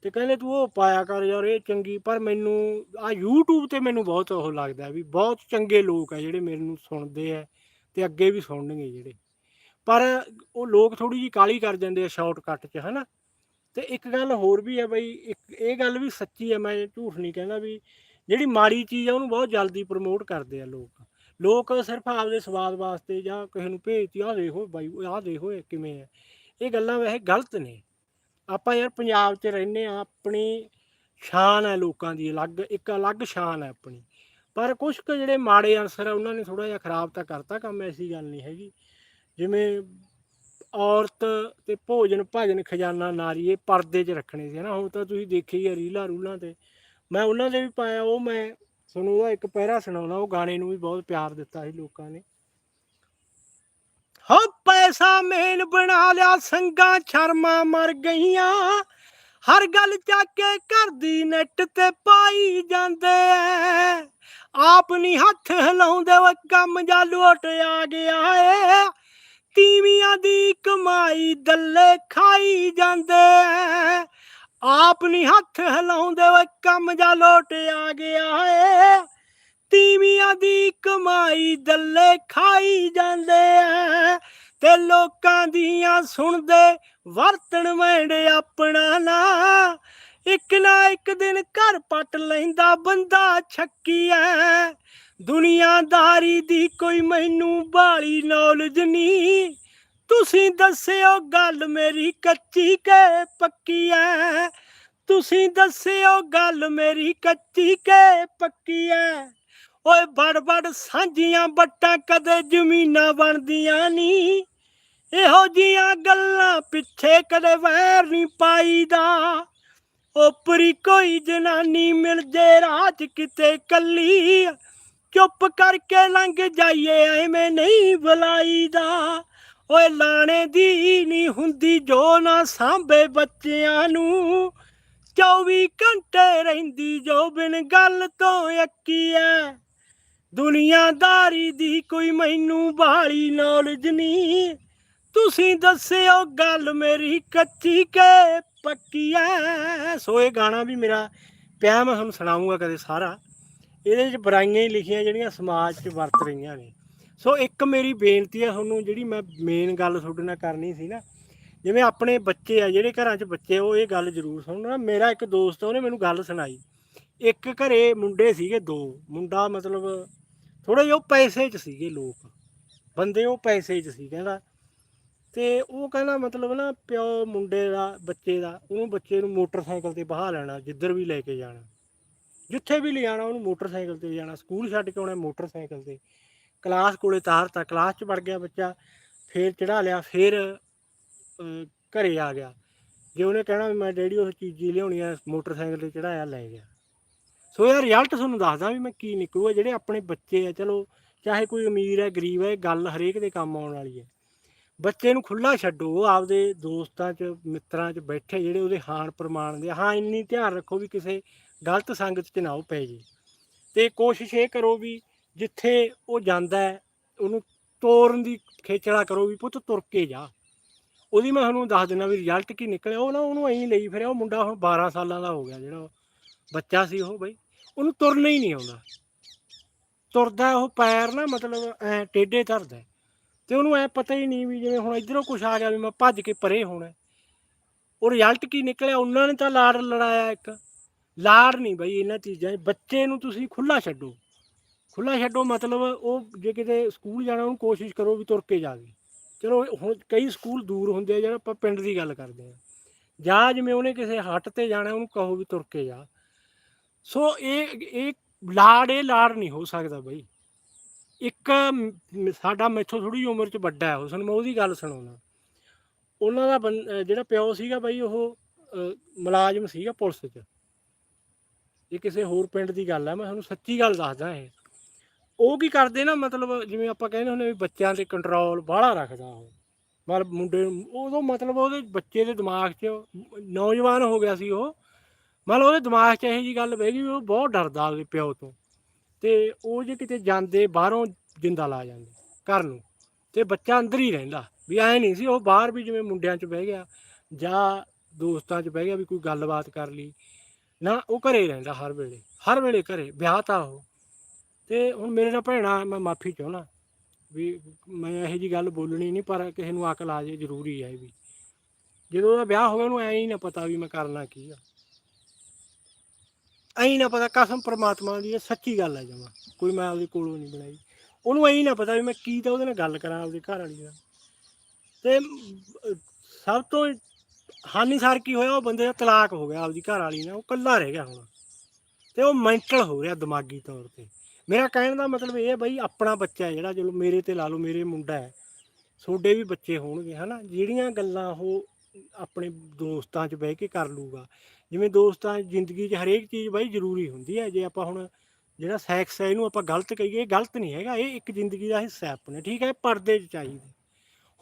ਤੇ ਕਹਿੰਦੇ ਤੂੰ ਉਹ ਪਾਇਆ ਕਰ ਯਾਰ ਇਹ ਚੰਗੀ ਪਰ ਮੈਨੂੰ ਆ YouTube ਤੇ ਮੈਨੂੰ ਬਹੁਤ ਉਹ ਲੱਗਦਾ ਵੀ ਬਹੁਤ ਚੰਗੇ ਲੋਕ ਆ ਜਿਹੜੇ ਮੈਨੂੰ ਸੁਣਦੇ ਆ ਤੇ ਅੱਗੇ ਵੀ ਸੁਣਨਗੇ ਜਿਹੜੇ। ਪਰ ਉਹ ਲੋਕ ਥੋੜੀ ਜੀ ਕਾਲੀ ਕਰ ਜਾਂਦੇ ਆ ਸ਼ਾਰਟਕਟ 'ਚ ਹਨਾ। ਤੇ ਇੱਕ ਗੱਲ ਹੋਰ ਵੀ ਹੈ ਬਈ ਇੱਕ ਇਹ ਗੱਲ ਵੀ ਸੱਚੀ ਹੈ ਮੈਂ ਝੂਠ ਨਹੀਂ ਕਹਿੰਦਾ ਵੀ ਜਿਹੜੀ ਮਾੜੀ ਚੀਜ਼ ਆ ਉਹਨੂੰ ਬਹੁਤ ਜਲਦੀ ਪ੍ਰਮੋਟ ਕਰਦੇ ਆ ਲੋਕ। ਲੋਕ ਸਿਰਫ ਆਪਦੇ ਸਵਾਦ ਵਾਸਤੇ ਜਾਂ ਕਿਸੇ ਨੂੰ ਭੇਜਤੀ, ਆਹ ਦੇਖੋ ਬਾਈ, ਆਹ ਦੇਖੋ ਇਹ ਕਿਵੇਂ ਹੈ। ਇਹ ਗੱਲਾਂ ਵੈਸੇ ਗਲਤ ਨੇ। ਆਪਾਂ ਯਾਰ ਪੰਜਾਬ 'ਚ ਰਹਿੰਦੇ ਆ ਆਪਣੀ ਸ਼ਾਨ ਹੈ ਲੋਕਾਂ ਦੀ, ਅਲੱਗ, ਇੱਕ ਅਲੱਗ ਸ਼ਾਨ ਹੈ ਆਪਣੀ। ਪਰ ਕੁਝ ਕੁ ਜਿਹੜੇ ਮਾੜੇ ਅਨਸਰ ਆ, ਉਹਨਾਂ ਨੇ ਥੋੜਾ ਜਿਹਾ ਖਰਾਬ ਤਾਂ ਕਰਤਾ ਕੰਮ, ਐਸੀ ਗੱਲ ਨਹੀਂ ਹੈਗੀ। ਜਿਵੇਂ ਔਰਤ ਤੇ ਭੋਜਨ, ਭਜਨ, ਖਜ਼ਾਨਾ, ਨਾਰੀ, ਇਹ ਪਰਦੇ 'ਚ ਰੱਖਣੇ ਸੀ ਨਾ ਹੁਣ ਤਾਂ ਤੁਸੀਂ ਦੇਖੀ ਆ ਰੀਲਾਂ ਰੂਲਾਂ ਤੇ। ਮੈਂ ਉਹਨਾਂ ਦੇ ਵੀ ਪਾਇਆ, ਉਹ ਮੈਂ ਤੁਹਾਨੂੰ ਉਹਦਾ ਇੱਕ ਪਹਿਰਾ ਸੁਣਾਉਣਾ, ਉਹ ਗਾਣੇ ਨੂੰ ਵੀ ਬਹੁਤ ਪਿਆਰ ਦਿੱਤਾ ਸੀ ਲੋਕਾਂ ਨੇ। ਹੋ, ਪੈਸਾ ਮੇਨ ਬਣਾ ਲਿਆ, ਸੰਗਾ ਸ਼ਰਮਾ ਮਰ ਗਈਆਂ। ਹਰ ਗੱਲ ਚੱਕ ਕੇ ਘਰ ਦੀ ਨੈਟ ਤੇ ਪਾਈ ਜਾਂਦੇ ਐ। ਆਪ ਨਹੀਂ ਹੱਥ ਹਿਲਾਉਂਦੇ ਉਹ ਕੰਮ ਜਾ ਲੋਟ ਆ ਗਿਆ ਏ। ਤੀਵੀਆਂ ਦੀ ਕਮਾਈ, ਦੱਲੇ ਖਾਈ ਜਾਂਦੇ ਐ। ਆਪ ਨਹੀਂ ਹੱਥ ਹਿਲਾਉਂਦੇ ਓਏ ਕੰਮ ਜਾ ਲੋਟ ਆ ਗਿਆ ਏ। ਤੀਵੀਆਂ ਦੀ ਕਮਾਈ ਦੱਲੇ ਖਾਈ ਜਾਂਦੇ ਐ ਤੇ ਲੋਕਾਂ ਦੀਆਂ ਸੁਣਦੇ ਵਰਤਣ ਵੇਂਡੇ ਆਪਣਾ ਨਾ। ਇੱਕ ਨਾ ਇੱਕ ਦਿਨ ਘਰ ਪੱਟ ਲੈਂਦਾ ਬੰਦਾ ਛੱਕੀ ਐ। ਦੁਨੀਆਦਾਰੀ ਦੀ ਕੋਈ ਮੈਨੂੰ ਬਾਲੀ ਨੌਲੇਜ ਨਹੀਂ ਤੁਸੀਂ ਦੱਸਿਓ ਗੱਲ ਮੇਰੀ ਕੱਚੀ ਕੇ ਪੱਕੀ ਐ? ਤੁਸੀਂ ਦੱਸਿਓ ਗੱਲ ਮੇਰੀ ਕੱਚੀ ਕੇ ਪੱਕੀ ਐ? ਓਏ ਬੜ ਬੜ ਸਾਂਝੀਆਂ ਬੱਟਾਂ ਕਦੇ ਜ਼ਮੀਨਾਂ ਬਣਦੀਆਂ ਨਹੀਂ ਇਹੋ ਜੀਆਂ ਗੱਲਾਂ ਪਿੱਛੇ ਕਦੇ ਵੈਰ ਨਹੀਂ ਪਾਈਦਾ। ਉਪਰੀ ਕੋਈ ਜਨਾਨੀ ਮਿਲ ਜੇ ਰਾਜ ਕਿਤੇ ਕੱਲੀ। ਚੁੱਪ ਕਰਕੇ ਲੰਘ ਜਾਈਏ, ਐਵੇਂ ਨਹੀਂ ਬੁਲਾਈਦਾ। ਓਏ ਲਾਣੇ ਦੀ ਨਹੀਂ ਹੁੰਦੀ ਜੋ ਨਾ ਸਾਂਭੇ ਬੱਚਿਆਂ ਨੂੰ। 24 ਘੰਟੇ ਰਹਿੰਦੀ ਜੋ ਬਿਨ ਗੱਲ ਤੋਂ ਅੱਕੀ ਐ। ਦੁਨੀਆਦਾਰੀ ਦੀ ਕੋਈ ਮੈਨੂੰ ਬਾਲੀ ਨੌਲੇਜ ਨਹੀਂ। ਤੁਸੀਂ ਦੱਸਿਓ ਗੱਲ ਮੇਰੀ ਕੱਚੀ ਕੇ ਪੱਕੀ ਐ। ਸੋ ਇਹ ਗਾਣਾ ਵੀ ਮੇਰਾ, ਪਿਆ ਮੈਂ ਤੁਹਾਨੂੰ ਸੁਣਾਉਂਗਾ ਕਦੇ ਸਾਰਾ। ਇਹਦੇ ਵਿੱਚ ਬੁਰਾਈਆਂ ਹੀ ਲਿਖੀਆਂ ਜਿਹੜੀਆਂ ਸਮਾਜ 'ਚ ਵਰਤ ਰਹੀਆਂ ਨੇ। ਸੋ ਇੱਕ ਮੇਰੀ ਬੇਨਤੀ ਹੈ ਤੁਹਾਨੂੰ, ਜਿਹੜੀ ਮੈਂ ਮੇਨ ਗੱਲ ਤੁਹਾਡੇ ਨਾਲ ਕਰਨੀ ਸੀ ਨਾ, ਜਿਵੇਂ ਆਪਣੇ ਬੱਚੇ ਆ, ਜਿਹੜੇ ਘਰਾਂ 'ਚ ਬੱਚੇ ਉਹ ਇਹ ਗੱਲ ਜ਼ਰੂਰ ਸੁਣਨਾ। ਮੇਰਾ ਇੱਕ ਦੋਸਤ ਉਹਨੇ ਮੈਨੂੰ ਗੱਲ ਸੁਣਾਈ। ਇੱਕ ਘਰੇ ਮੁੰਡੇ ਸੀਗੇ ਦੋ। ਮੁੰਡਾ ਮਤਲਬ ਥੋੜੇ ਜਿਹਾ ਉਹ ਪੈਸੇ 'ਚ ਸੀਗੇ ਲੋਕ। ਬੰਦੇ ਉਹ ਪੈਸੇ 'ਚ ਸੀ, ਕਹਿੰਦਾ। ਤੇ ਉਹ ਕਹਿੰਦਾ ਮਤਲਬ ਨਾ, ਪਿਓ ਮੁੰਡੇ ਦਾ, ਬੱਚੇ ਦਾ, ਉਹਨੂੰ ਬੱਚੇ ਨੂੰ ਮੋਟਰਸਾਈਕਲ ਤੇ ਬਹਾ ਲੈਣਾ, ਜਿੱਧਰ ਵੀ ਲੈ ਕੇ ਜਾਣਾ। ਜਿੱਥੇ ਵੀ ਲਿਜਾਣਾ, ਉਹਨੂੰ ਮੋਟਰਸਾਈਕਲ ਤੇ ਜਾਣਾ। ਸਕੂਲ ਛੱਡ ਕੇ ਆਉਣਾ ਮੋਟਰਸਾਈਕਲ ਤੇ। ਕਲਾਸ ਕੋਲੇ ਤਾਰਤਾ ਕਲਾਸ 'ਚ ਵੜ ਗਿਆ ਬੱਚਾ ਫੇਰ ਚੜਾ ਲਿਆ ਫੇਰ ਅਹ, ਘਰੇ ਆ ਗਿਆ। ਜੇ ਉਹਨੇ ਕਹਿਣਾ ਵੀ ਮੈਂ ਡੈਡੀ ਉਸ ਚੀਜ਼ ਲਿਆਉਣੀ ਆ ਮੋਟਰਸਾਈਕਲ ਤੇ ਚੜਾਇਆ ਲੈ ਗਿਆ। ਸੋ ਇਹ ਰਿਜ਼ਲਟ ਤੁਹਾਨੂੰ ਦੱਸਦਾ ਵੀ ਮੈਂ ਕੀ ਨਿਕਲੂਗਾ ਜਿਹੜੇ ਆਪਣੇ ਬੱਚੇ ਆ ਚਲੋ ਚਾਹੇ ਕੋਈ ਅਮੀਰ ਹੈ ਗਰੀਬ ਹੈ ਇਹ ਗੱਲ ਹਰੇਕ ਦੇ ਕੰਮ ਆਉਣ ਵਾਲੀ ਹੈ। ਬੱਚੇ ਨੂੰ ਖੁੱਲਾ ਛੱਡੋ ਉਹ ਆਪਦੇ ਦੋਸਤਾਂ 'ਚ ਮਿੱਤਰਾਂ 'ਚ ਬੈਠੇ ਜਿਹੜੇ ਉਹਦੇ ਹਾਨ ਪ੍ਰਮਾਣ ਦੇ ਹਾਂ ਇੰਨੀ ਧਿਆਨ ਰੱਖੋ ਵੀ ਕਿਸੇ ਗਲਤ ਸੰਗਤ 'ਚ ਨਾ ਉਹ ਪੈ ਜੇ। ਤੇ ਕੋਸ਼ਿਸ਼ ਇਹ ਕਰੋ ਵੀ ਜਿੱਥੇ ਉਹ ਜਾਂਦਾ ਹੈ, ਉਹਨੂੰ ਤੋਰਨ ਦੀ ਖੇਚਲਾ ਕਰੋ ਵੀ ਪੁੱਤ ਤੁਰ ਕੇ ਜਾ। ਉਹਦੀ ਮੈਂ ਤੁਹਾਨੂੰ ਦੱਸ ਦਿੰਦਾ ਵੀ ਰਿਜ਼ਲਟ ਕੀ ਨਿਕਲਿਆ। ਉਹ ਨਾ ਉਹਨੂੰ ਐਂ ਲਈ ਫਿਰਿਆ, ਉਹ ਮੁੰਡਾ ਹੁਣ 12 ਸਾਲਾਂ ਦਾ ਹੋ ਗਿਆ, ਜਿਹੜਾ ਉਹ ਬੱਚਾ ਸੀ ਉਹ ਬਈ। ਉਹਨੂੰ ਤੁਰਨਾ ਹੀ ਨਹੀਂ ਆਉਂਦਾ। ਤੁਰਦਾ ਉਹ ਪੈਰ ਨਾ ਮਤਲਬ ਐ ਟੇਢੇ ਧਰਦਾ ਹੈ। ਤੇ ਉਹਨੂੰ ਐ ਪਤਾ ਹੀ ਨਹੀਂ ਵੀ ਜਿਵੇਂ ਹੁਣ ਇਧਰੋਂ ਕੁਛ ਆ ਗਿਆ ਵੀ ਮੈਂ ਭੱਜ ਕੇ ਪਰੇ ਹੋਣਾ ਹੈ। ਉਹ ਰਿਜ਼ਲਟ ਕੀ ਨਿਕਲਿਆ? ਉਹਨਾਂ ਨੇ ਤਾਂ ਲਾੜ ਲੜਾਇਆ ਇੱਕ। ਲਾੜ ਨਹੀਂ ਬਈ ਇਹਨਾਂ ਚੀਜ਼ਾਂ 'ਚ। ਬੱਚੇ ਨੂੰ ਤੁਸੀਂ ਖੁੱਲਾ ਛੱਡੋ। ਖੁੱਲਾ ਛੱਡੋ, ਮਤਲਬ ਉਹ ਜੇ ਕਿਤੇ ਸਕੂਲ ਜਾਣਾ, ਉਹਨੂੰ ਕੋਸ਼ਿਸ਼ ਕਰੋ ਵੀ ਤੁਰ ਕੇ ਜਾਵੇ ਚਲੋ ਹੁਣ ਕਈ ਸਕੂਲ ਦੂਰ ਹੁੰਦੇ ਆ, ਜਿਹੜਾ ਆਪਾਂ ਪਿੰਡ ਦੀ ਗੱਲ ਕਰਦੇ ਆ। ਜਾਂ ਜਿਵੇਂ ਉਹਨੇ ਕਿਸੇ ਹੱਟ ਤੇ ਜਾਣਾ, ਉਹਨੂੰ ਕਹੋ ਵੀ ਤੁਰ ਕੇ ਜਾ। ਸੋ ਇਹ ਇਹ ਲਾੜ ਇਹ ਲਾੜ ਨਹੀਂ ਹੋ ਸਕਦਾ ਬਈ। ਇੱਕ ਮ- ਸਾਡਾ ਮੈਥੋਂ ਥੋੜੀ ਉਮਰ ਚ ਵੱਡਾ ਹੈ ਉਸ ਮੈਂ ਉਹਦੀ ਗੱਲ ਸੁਣਾਉਣਾ ਉਹਨਾਂ ਦਾ ਬੰ- ਜਿਹੜਾ ਪਿਓ ਸੀਗਾ ਬਈ, ਉਹ ਮੁਲਾਜ਼ਮ ਸੀਗਾ ਪੁਲਿਸ 'ਚ। ਇਹ ਕਿਸੇ ਹੋਰ ਪਿੰਡ ਦੀ ਗੱਲ ਹੈ ਮੈਂ ਤੁਹਾਨੂੰ ਸੱਚੀ ਗੱਲ ਦੱਸਦਾ ਇਹ। ਉਹ ਕੀ ਕਰਦੇ ਨਾ, ਮਤਲਬ ਜਿਵੇਂ ਆਪਾਂ ਕਹਿੰਦੇ ਹੁੰਦੇ ਵੀ ਬੱਚਿਆਂ ਤੇ ਕੰਟਰੋਲ ਬਾਹਲਾ ਰੱਖਦਾ ਉਹ। ਮਤਲਬ ਮੁੰਡੇ ਨੂੰ ਉਦੋਂ ਮਤਲਬ ਉਹਦੇ ਬੱਚੇ ਦੇ ਦਿਮਾਗ 'ਚ ਨੌਜਵਾਨ ਹੋ ਗਿਆ ਸੀ ਉਹ। ਮਤਲਬ ਉਹਦੇ ਦਿਮਾਗ 'ਚ ਇਹੋ ਜੀ ਗੱਲ ਬਹਿ ਗਈ ਵੀ ਉਹ ਬਹੁਤ ਡਰਦਾ ਉਹਦੇ ਪਿਓ ਤੋਂ। ਤੇ ਉਹ ਜੇ ਕਿਤੇ ਜਾਂਦੇ, ਬਾਹਰੋਂ ਜਿੰਦਾ ਲਾ ਜਾਂਦੇ, ਘਰ ਨੂੰ। ਤੇ ਬੱਚਾ ਅੰਦਰ ਹੀ ਰਹਿੰਦਾ। ਵੀ ਐ ਨਹੀਂ ਸੀ, ਉਹ ਬਾਹਰ ਵੀ ਜਿਵੇਂ ਮੁੰਡਿਆਂ 'ਚ ਬਹਿ ਗਿਆ ਜਾਂ ਦੋਸਤਾਂ 'ਚ ਬਹਿ ਗਿਆ ਵੀ ਕੋਈ ਗੱਲਬਾਤ ਕਰ ਲਈ। ਨਾ, ਉਹ ਘਰੇ ਰਹਿੰਦਾ ਹਰ ਵੇਲੇ ਹਰ ਵੇਲੇ ਘਰੇ, ਵਿਆਹ ਤਾਂ ਉਹ। ਤੇ ਹੁਣ ਮੇਰੇ ਨਾਲ ਭੈਣਾ, ਮੈਂ ਮਾਫੀ ਚਾਹਣਾ ਵੀ ਮੈਂ ਇਹੋ ਜੀ ਗੱਲ ਬੋਲਣੀ ਨਹੀਂ, ਪਰ ਕਿਸੇ ਨੂੰ ਅਕਲ ਆ ਜੇ ਜ਼ਰੂਰੀ ਹੈ ਵੀ। ਜਦੋਂ ਉਹਦਾ ਵਿਆਹ ਹੋ ਗਿਆ, ਉਹਨੂੰ ਐਂ ਹੀ ਨਾ ਪਤਾ ਵੀ ਮੈਂ ਕਰਨਾ ਕੀ ਆ। ਐਂ ਹੀ ਨਾ ਪਤਾ ਕਸਮ ਪ੍ਰਮਾਤਮਾ ਦੀ ਇਹ ਸੱਚੀ ਗੱਲ ਹੈ ਜਮਾ। ਕੋਈ ਮੈਂ ਉਹਦੇ ਕੋਲੋਂ ਨਹੀਂ ਬਣਾਈ। ਉਹਨੂੰ ਐਂ ਹੀ ਨਾ ਪਤਾ ਵੀ ਮੈਂ ਕੀ ਤਾਂ ਉਹਦੇ ਨਾਲ ਗੱਲ ਕਰਾਂ ਆਪਦੀ ਘਰ ਵਾਲੀ ਨਾਲ। ਤੇ ਸਭ ਤੋਂ ਹਾਨੀਸਾਰ ਕੀ ਹੋਇਆ, ਉਹ ਬੰਦੇ ਦਾ ਤਲਾਕ ਹੋ ਗਿਆ ਆਪਦੀ ਘਰ ਵਾਲੀ ਨਾਲ, ਉਹ ਇਕੱਲਾ ਰਹਿ ਗਿਆ ਹੁਣ। ਤੇ ਉਹ ਮੈਂਟਲ ਹੋ ਰਿਹਾ ਦਿਮਾਗੀ ਤੌਰ ਤੇ। ਮੇਰਾ ਕਹਿਣ ਦਾ ਮਤਲਬ ਇਹ ਹੈ ਬਈ ਆਪਣਾ ਬੱਚਾ ਹੈ ਜਿਹੜਾ, ਚਲੋ ਮੇਰੇ ਤੇ ਲਾ ਲਓ, ਮੇਰੇ ਮੁੰਡਾ ਹੈ, ਤੁਹਾਡੇ ਵੀ ਬੱਚੇ ਹੋਣਗੇ, ਹਨਾ? ਜਿਹੜੀਆਂ ਗੱਲਾਂ ਉਹ ਆਪਣੇ ਦੋਸਤਾਂ 'ਚ ਬਹਿ ਕੇ ਕਰ ਲੂਗਾ। ਜਿਵੇਂ ਦੋਸਤਾਂ ਜ਼ਿੰਦਗੀ 'ਚ ਹਰੇਕ ਚੀਜ਼ ਬਾਈ ਜ਼ਰੂਰੀ ਹੁੰਦੀ ਹੈ, ਜੇ ਆਪਾਂ ਹੁਣ ਜਿਹੜਾ ਸੈਕਸ ਹੈ ਇਹਨੂੰ ਆਪਾਂ ਗਲਤ ਕਹੀਏ ਗਲਤ ਨਹੀਂ ਹੈਗਾ, ਇਹ ਇੱਕ ਜ਼ਿੰਦਗੀ ਦਾ ਹਿੱਸਾ ਆਪਣੇ, ਠੀਕ ਹੈ? ਇਹ ਪਰਦੇ 'ਚ ਚਾਹੀਦਾ।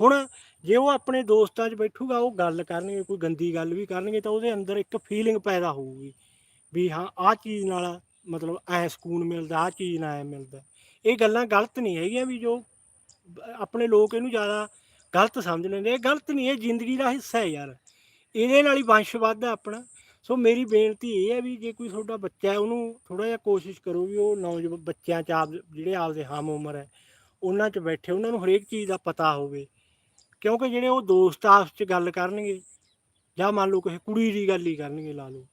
ਹੁਣ ਜੇ ਉਹ ਆਪਣੇ ਦੋਸਤਾਂ 'ਚ ਬੈਠੂਗਾ, ਉਹ ਗੱਲ ਕਰਨਗੇ, ਕੋਈ ਗੰਦੀ ਗੱਲ ਵੀ ਕਰਨਗੇ, ਤਾਂ ਉਹਦੇ ਅੰਦਰ ਇੱਕ ਫੀਲਿੰਗ ਪੈਦਾ ਹੋਊਗੀ ਵੀ ਹਾਂ, ਆਹ ਚੀਜ਼ ਨਾਲ ਮਤਲਬ ਐ ਸਕੂਨ ਮਿਲਦਾ, ਆਹ ਚੀਜ਼ ਨਾਲ ਐ ਮਿਲਦਾ। ਇਹ ਗੱਲਾਂ ਗਲਤ ਨਹੀਂ ਹੈਗੀਆਂ ਵੀ ਜੋ ਆਪਣੇ ਲੋਕ ਇਹਨੂੰ ਜ਼ਿਆਦਾ ਗਲਤ ਸਮਝ ਲੈਂਦੇ ਇਹ ਗਲਤ ਨਹੀਂ, ਇਹ ਜ਼ਿੰਦਗੀ ਦਾ ਹਿੱਸਾ ਹੈ ਯਾਰ। ਇਹਦੇ ਨਾਲ ਹੀ ਵੰਸ਼ ਵੱਧਦਾ ਆਪਣਾ। ਸੋ ਮੇਰੀ ਬੇਨਤੀ ਇਹ ਹੈ ਵੀ ਜੇ ਕੋਈ ਤੁਹਾਡਾ ਬੱਚਾ ਹੈ, ਉਹਨੂੰ ਥੋੜਾ ਜਿਹਾ ਕੋਸ਼ਿਸ਼ ਕਰੋ ਵੀ ਉਹ ਨੌਜਵਾਨ ਬੱਚਿਆਂ ਚ ਆਪ, ਜਿਹੜੇ ਆਪਦੇ ਹਮ ਉਮਰ ਹੈ, ਉਹਨਾਂ ਚ ਬੈਠੇ, ਉਹਨਾਂ ਨੂੰ ਹਰੇਕ ਚੀਜ਼ ਦਾ ਪਤਾ ਹੋਵੇ। ਕਿਉਂਕਿ ਜਿਹੜੇ ਉਹ ਦੋਸਤ ਆਪਸ ਚ ਗੱਲ ਕਰਨਗੇ ਜਾਂ ਮੰਨ ਲਓ ਕਿਸੇ ਕੁੜੀ ਦੀ ਗੱਲ ਹੀ ਕਰਨਗੇ, ਲਾ ਲਓ।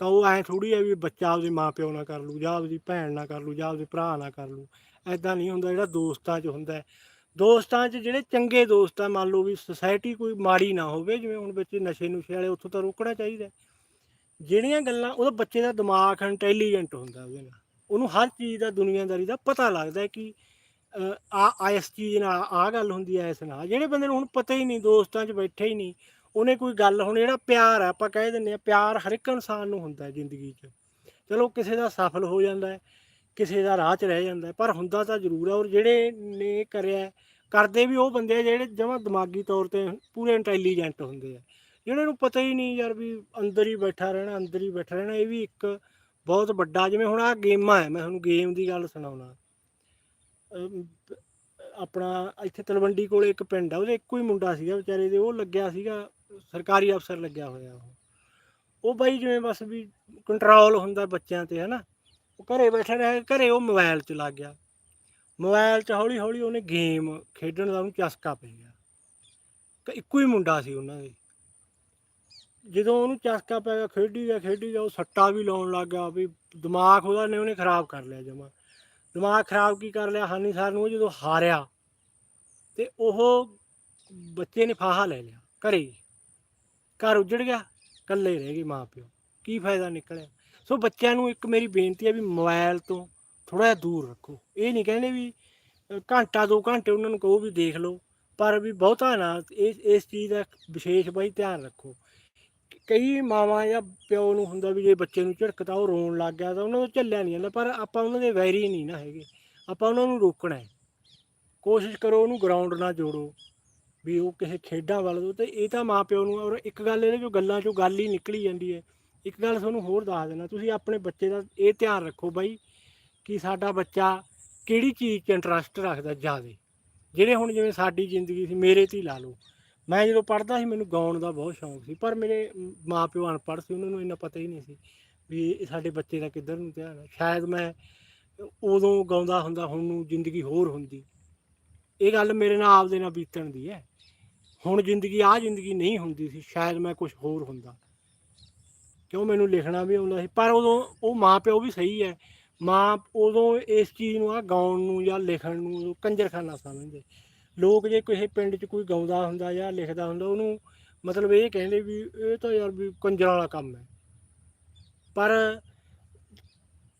ਤਾਂ ਉਹ ਐ ਥੋੜੀ ਹੈ ਵੀ ਬੱਚਾ ਆਪਦੇ ਮਾਪਿਓ ਨਾਲ ਕਰ ਲੂ ਜਾਂ ਆਪਦੀ ਭੈਣ ਨਾਲ ਕਰ ਲੂ ਜਾਂ ਆਪਦੇ ਭਰਾ ਨਾਲ ਕਰ ਲੂ ਐਦਾਂ ਨਹੀਂ ਹੁੰਦਾ ਜਿਹੜਾ ਦੋਸਤਾਂ 'ਚ ਹੁੰਦਾ ਦੋਸਤਾਂ 'ਚ ਜਿਹੜੇ ਚੰਗੇ ਦੋਸਤ ਆ ਮੰਨ ਲਓ ਵੀ ਸੁਸਾਇਟੀ ਕੋਈ ਮਾੜੀ ਨਾ ਹੋਵੇ ਜਿਵੇਂ ਹੁਣ ਬੱਚੇ ਨਸ਼ੇ ਨੁਸ਼ੇ ਵਾਲੇ ਉੱਥੋਂ ਤਾਂ ਰੋਕਣਾ ਚਾਹੀਦਾ ਜਿਹੜੀਆਂ ਗੱਲਾਂ ਉਹਦਾ ਬੱਚੇ ਦਾ ਦਿਮਾਗ ਇੰਟੈਲੀਜੈਂਟ ਹੁੰਦਾ ਉਹਦੇ ਨਾਲ। ਉਹਨੂੰ ਹਰ ਚੀਜ਼ ਦਾ ਦੁਨੀਆਦਾਰੀ ਦਾ ਪਤਾ ਲੱਗਦਾ ਕਿ ਅਹ, ਆ ਇਸ ਚੀਜ਼ ਨਾਲ ਆ ਗੱਲ ਹੁੰਦੀ ਐ ਇਸ ਨਾਲ। ਜਿਹੜੇ ਬੰਦੇ ਨੂੰ ਹੁਣ ਪਤਾ ਹੀ ਨਹੀਂ ਦੋਸਤਾਂ 'ਚ ਬੈਠੇ ਹੀ ਨਹੀਂ ਉਹਨੇ ਕੋਈ ਗੱਲ, ਹੁਣ ਜਿਹੜਾ ਪਿਆਰ ਆ, ਆਪਾਂ ਕਹਿ ਦਿੰਦੇ ਆ, ਪਿਆਰ ਹਰ ਇੱਕ ਇਨਸਾਨ ਨੂੰ ਹੁੰਦਾ ਹੈ ਜ਼ਿੰਦਗੀ 'ਚ। ਚਲੋ ਕਿਸੇ ਦਾ ਸਫਲ ਹੋ ਜਾਂਦਾ ਹੈ, ਕਿਸੇ ਦਾ ਰਾਹ 'ਚ ਰਹਿ ਜਾਂਦਾ ਪਰ ਹੁੰਦਾ ਤਾਂ ਜ਼ਰੂਰ ਹੈ ਔਰ ਜਿਹੜੇ ਨੇ ਕਰਿਆ ਕਰਦੇ ਵੀ ਉਹ ਬੰਦੇ ਆ ਜਿਹੜੇ ਜਮਾਂ ਦਿਮਾਗੀ ਤੌਰ ਤੇ ਪੂਰੇ ਇੰਟੈਲੀਜੈਂਟ ਹੁੰਦੇ ਆ। ਜਿਹਨਾਂ ਨੂੰ ਪਤਾ ਹੀ ਨਹੀਂ ਯਾਰ ਵੀ ਅੰਦਰ ਹੀ ਬੈਠਾ ਰਹਿਣਾ, ਅੰਦਰ ਹੀ ਬੈਠਾ ਰਹਿਣਾ, ਇਹ ਵੀ ਇੱਕ ਬਹੁਤ ਵੱਡਾ, ਜਿਵੇਂ ਹੁਣ ਆ ਗੇਮਾਂ ਹੈ, ਮੈਂ ਤੁਹਾਨੂੰ ਗੇਮ ਦੀ ਗੱਲ ਸੁਣਾਉਣਾ। ਆਪਣਾ ਇੱਥੇ ਤਲਵੰਡੀ ਕੋਲੇ ਇੱਕ ਪਿੰਡ ਆ, ਉਹਦੇ ਇੱਕੋ ਹੀ ਮੁੰਡਾ ਸੀਗਾ ਵਿਚਾਰੇ ਦੇ, ਉਹ ਲੱਗਿਆ ਸੀਗਾ ਸਰਕਾਰੀ ਅਫਸਰ ਲੱਗਿਆ ਹੋਇਆ ਉਹ। ਉਹ ਬਾਈ ਜਿਵੇਂ ਬਸ ਵੀ ਕੰਟਰੋਲ ਹੁੰਦਾ ਬੱਚਿਆਂ ਤੇ, ਹਨਾ। ਉਹ ਘਰੇ ਬੈਠਾ ਰਿਹਾ, ਘਰੇ ਉਹ ਮੋਬਾਈਲ 'ਚ ਲੱਗ ਗਿਆ। ਮੋਬਾਈਲ 'ਚ ਹੌਲੀ ਹੌਲੀ ਉਹਨੇ ਗੇਮ ਖੇਡਣ ਦਾ ਉਹਨੂੰ ਚਸਕਾ ਪੈ ਗਿਆ। ਇੱਕੋ ਹੀ ਮੁੰਡਾ ਸੀ ਉਹਨਾਂ ਦੇ। ਜਦੋਂ ਉਹਨੂੰ ਚਸਕਾ ਪੈ ਗਿਆ, ਖੇਡੀ ਗਿਆ ਖੇਡੀ ਗਿਆ ਉਹ ਸੱਟਾ ਵੀ ਲਾਉਣ ਲੱਗ ਗਿਆ ਵੀ ਦਿਮਾਗ ਉਹਦਾ ਨੇ ਉਹਨੇ ਖਰਾਬ ਕਰ ਲਿਆ ਜਮਾ। ਦਿਮਾਗ ਖਰਾਬ ਕੀ ਕਰ ਲਿਆ, ਹਾਨੀ ਸਰ ਨੂੰ ਉਹ ਜਦੋਂ ਹਾਰਿਆ ਤੇ ਉਹ ਬੱਚੇ ਨੇ ਫਾਹਾ ਲੈ ਲਿਆ ਘਰੇ। ਹੀ। ਘਰ ਉੱਜੜ ਗਿਆ, ਇਕੱਲੇ ਰਹਿ ਗਏ ਮਾਂ ਪਿਓ। ਕੀ ਫਾਇਦਾ ਨਿਕਲਿਆ? ਸੋ ਬੱਚਿਆਂ ਨੂੰ ਇੱਕ ਮੇਰੀ ਬੇਨਤੀ ਹੈ ਵੀ ਮੋਬਾਈਲ ਤੋਂ ਥੋੜਾ ਜਿਹਾ ਦੂਰ ਰੱਖੋ। ਇਹ ਨਹੀਂ ਕਹਿੰਦੇ ਵੀ ਘੰਟਾ ਦੋ ਘੰਟੇ ਉਹਨਾਂ ਨੂੰ ਕਹੋ ਵੀ ਦੇਖ ਲਓ, ਪਰ ਵੀ ਬਹੁਤਾ ਨਾ, ਇਸ ਇਸ ਚੀਜ਼ ਦਾ ਵਿਸ਼ੇਸ਼ ਬਈ ਧਿਆਨ ਰੱਖੋ। ਕਈ ਮਾਵਾਂ ਜਾਂ ਪਿਓ ਨੂੰ ਹੁੰਦਾ ਵੀ ਜੇ ਬੱਚੇ ਨੂੰ ਝਿੜਕਦਾ, ਉਹ ਰੋਣ ਲੱਗ ਗਿਆ ਤਾਂ ਉਹਨਾਂ ਨੂੰ ਝੱਲਿਆ ਨਹੀਂ ਜਾਂਦਾ, ਪਰ ਆਪਾਂ ਉਹਨਾਂ ਦੇ ਵੈਰੀ ਨਹੀਂ ਨਾ ਹੈਗੇ। ਆਪਾਂ ਉਹਨਾਂ ਨੂੰ ਰੋਕਣਾ ਹੈ। ਕੋਸ਼ਿਸ਼ ਕਰੋ ਉਹਨੂੰ ਗਰਾਊਂਡ ਨਾਲ ਜੋੜੋ। ਵੀ ਉਹ ਕਿਸੇ ਖੇਡਾਂ ਵੱਲ ਤੋਂ ਤੇ ਇਹ ਤਾਂ ਮਾਂ ਪਿਓ ਨੂੰ ਔਰ ਇੱਕ ਗੱਲ ਇਹਦੇ ਚੋਂ ਗੱਲਾਂ ਚੋਂ ਗੱਲ ਹੀ ਨਿਕਲੀ ਜਾਂਦੀ ਹੈ। ਇੱਕ ਗੱਲ ਤੁਹਾਨੂੰ ਹੋਰ ਦੱਸ ਦਿੰਦਾ ਤੁਸੀਂ ਆਪਣੇ ਬੱਚੇ ਦਾ ਇਹ ਧਿਆਨ ਰੱਖੋ ਬਾਈ ਕਿ ਸਾਡਾ ਬੱਚਾ ਕਿਹੜੀ ਚੀਜ਼ 'ਚ ਇੰਟਰਸਟ ਰੱਖਦਾ ਜ਼ਿਆਦਾ। ਜਿਹੜੇ ਹੁਣ ਜਿਵੇਂ ਸਾਡੀ ਜ਼ਿੰਦਗੀ ਸੀ ਮੇਰੇ ਤੇ ਹੀ ਲਾ ਲਓ। ਮੈਂ ਜਦੋਂ ਪੜ੍ਹਦਾ ਸੀ ਮੈਨੂੰ ਗਾਉਣ ਦਾ ਬਹੁਤ ਸ਼ੌਂਕ ਸੀ ਪਰ ਮੇਰੇ ਮ, ਮਾਂ ਪਿਓ ਅਨਪੜ੍ਹ ਸੀ ਉਹਨਾਂ ਨੂੰ ਇੰਨਾ ਪਤਾ ਹੀ ਨਹੀਂ ਸੀ ਵੀ ਇਹ ਸਾਡੇ ਬੱਚੇ ਦਾ ਕਿੱਧਰ ਨੂੰ ਧਿਆਨ ਹੈ। ਸ਼ਾਇਦ ਮੈਂ ਉਦੋਂ ਗਾਉਂਦਾ ਹੁੰਦਾ ਹੁਣ ਨੂੰ ਜ਼ਿੰਦਗੀ ਹੋਰ ਹੁੰਦੀ। ਇਹ ਗੱਲ ਮੇਰੇ ਨਾਲ ਆਪਦੇ ਨਾਲ ਬੀਤਣ ਦੀ ਹੈ। ਹੁਣ ਜ਼ਿੰਦਗੀ ਆ ਜ਼ਿੰਦਗੀ ਨਹੀਂ ਹੁੰਦੀ ਸੀ, ਸ਼ਾਇਦ ਮੈਂ ਕੁਝ ਹੋਰ ਹੁੰਦਾ। ਕਿਉਂ ਮੈਨੂੰ ਲਿਖਣਾ ਵੀ ਆਉਂਦਾ ਸੀ? ਪਰ ਉਦੋਂ ਉਹ ਮਾਂ ਪਿਓ ਵੀ ਸਹੀ ਹੈ ਮਾਂ ਉਦੋਂ ਇਸ ਚੀਜ਼ ਨੂੰ ਆ ਗਾਉਣ ਨੂੰ ਜਾਂ ਲਿਖਣ ਨੂੰ ਕੰਜਰਖਾਨਾ ਸਮਝਦੇ। ਲੋਕ ਜੇ ਕਿਸੇ ਪਿੰਡ 'ਚ ਕੋਈ ਗਾਉਂਦਾ ਹੁੰਦਾ ਜਾਂ ਲਿਖਦਾ ਹੁੰਦਾ, ਉਹਨੂੰ ਮਤਲਬ ਇਹ ਕਹਿੰਦੇ ਵੀ, ਇਹ ਤਾਂ ਯਾਰ ਵੀ ਕੰਜਰਾਂ ਵਾਲਾ ਕੰਮ ਹੈ ਪਰ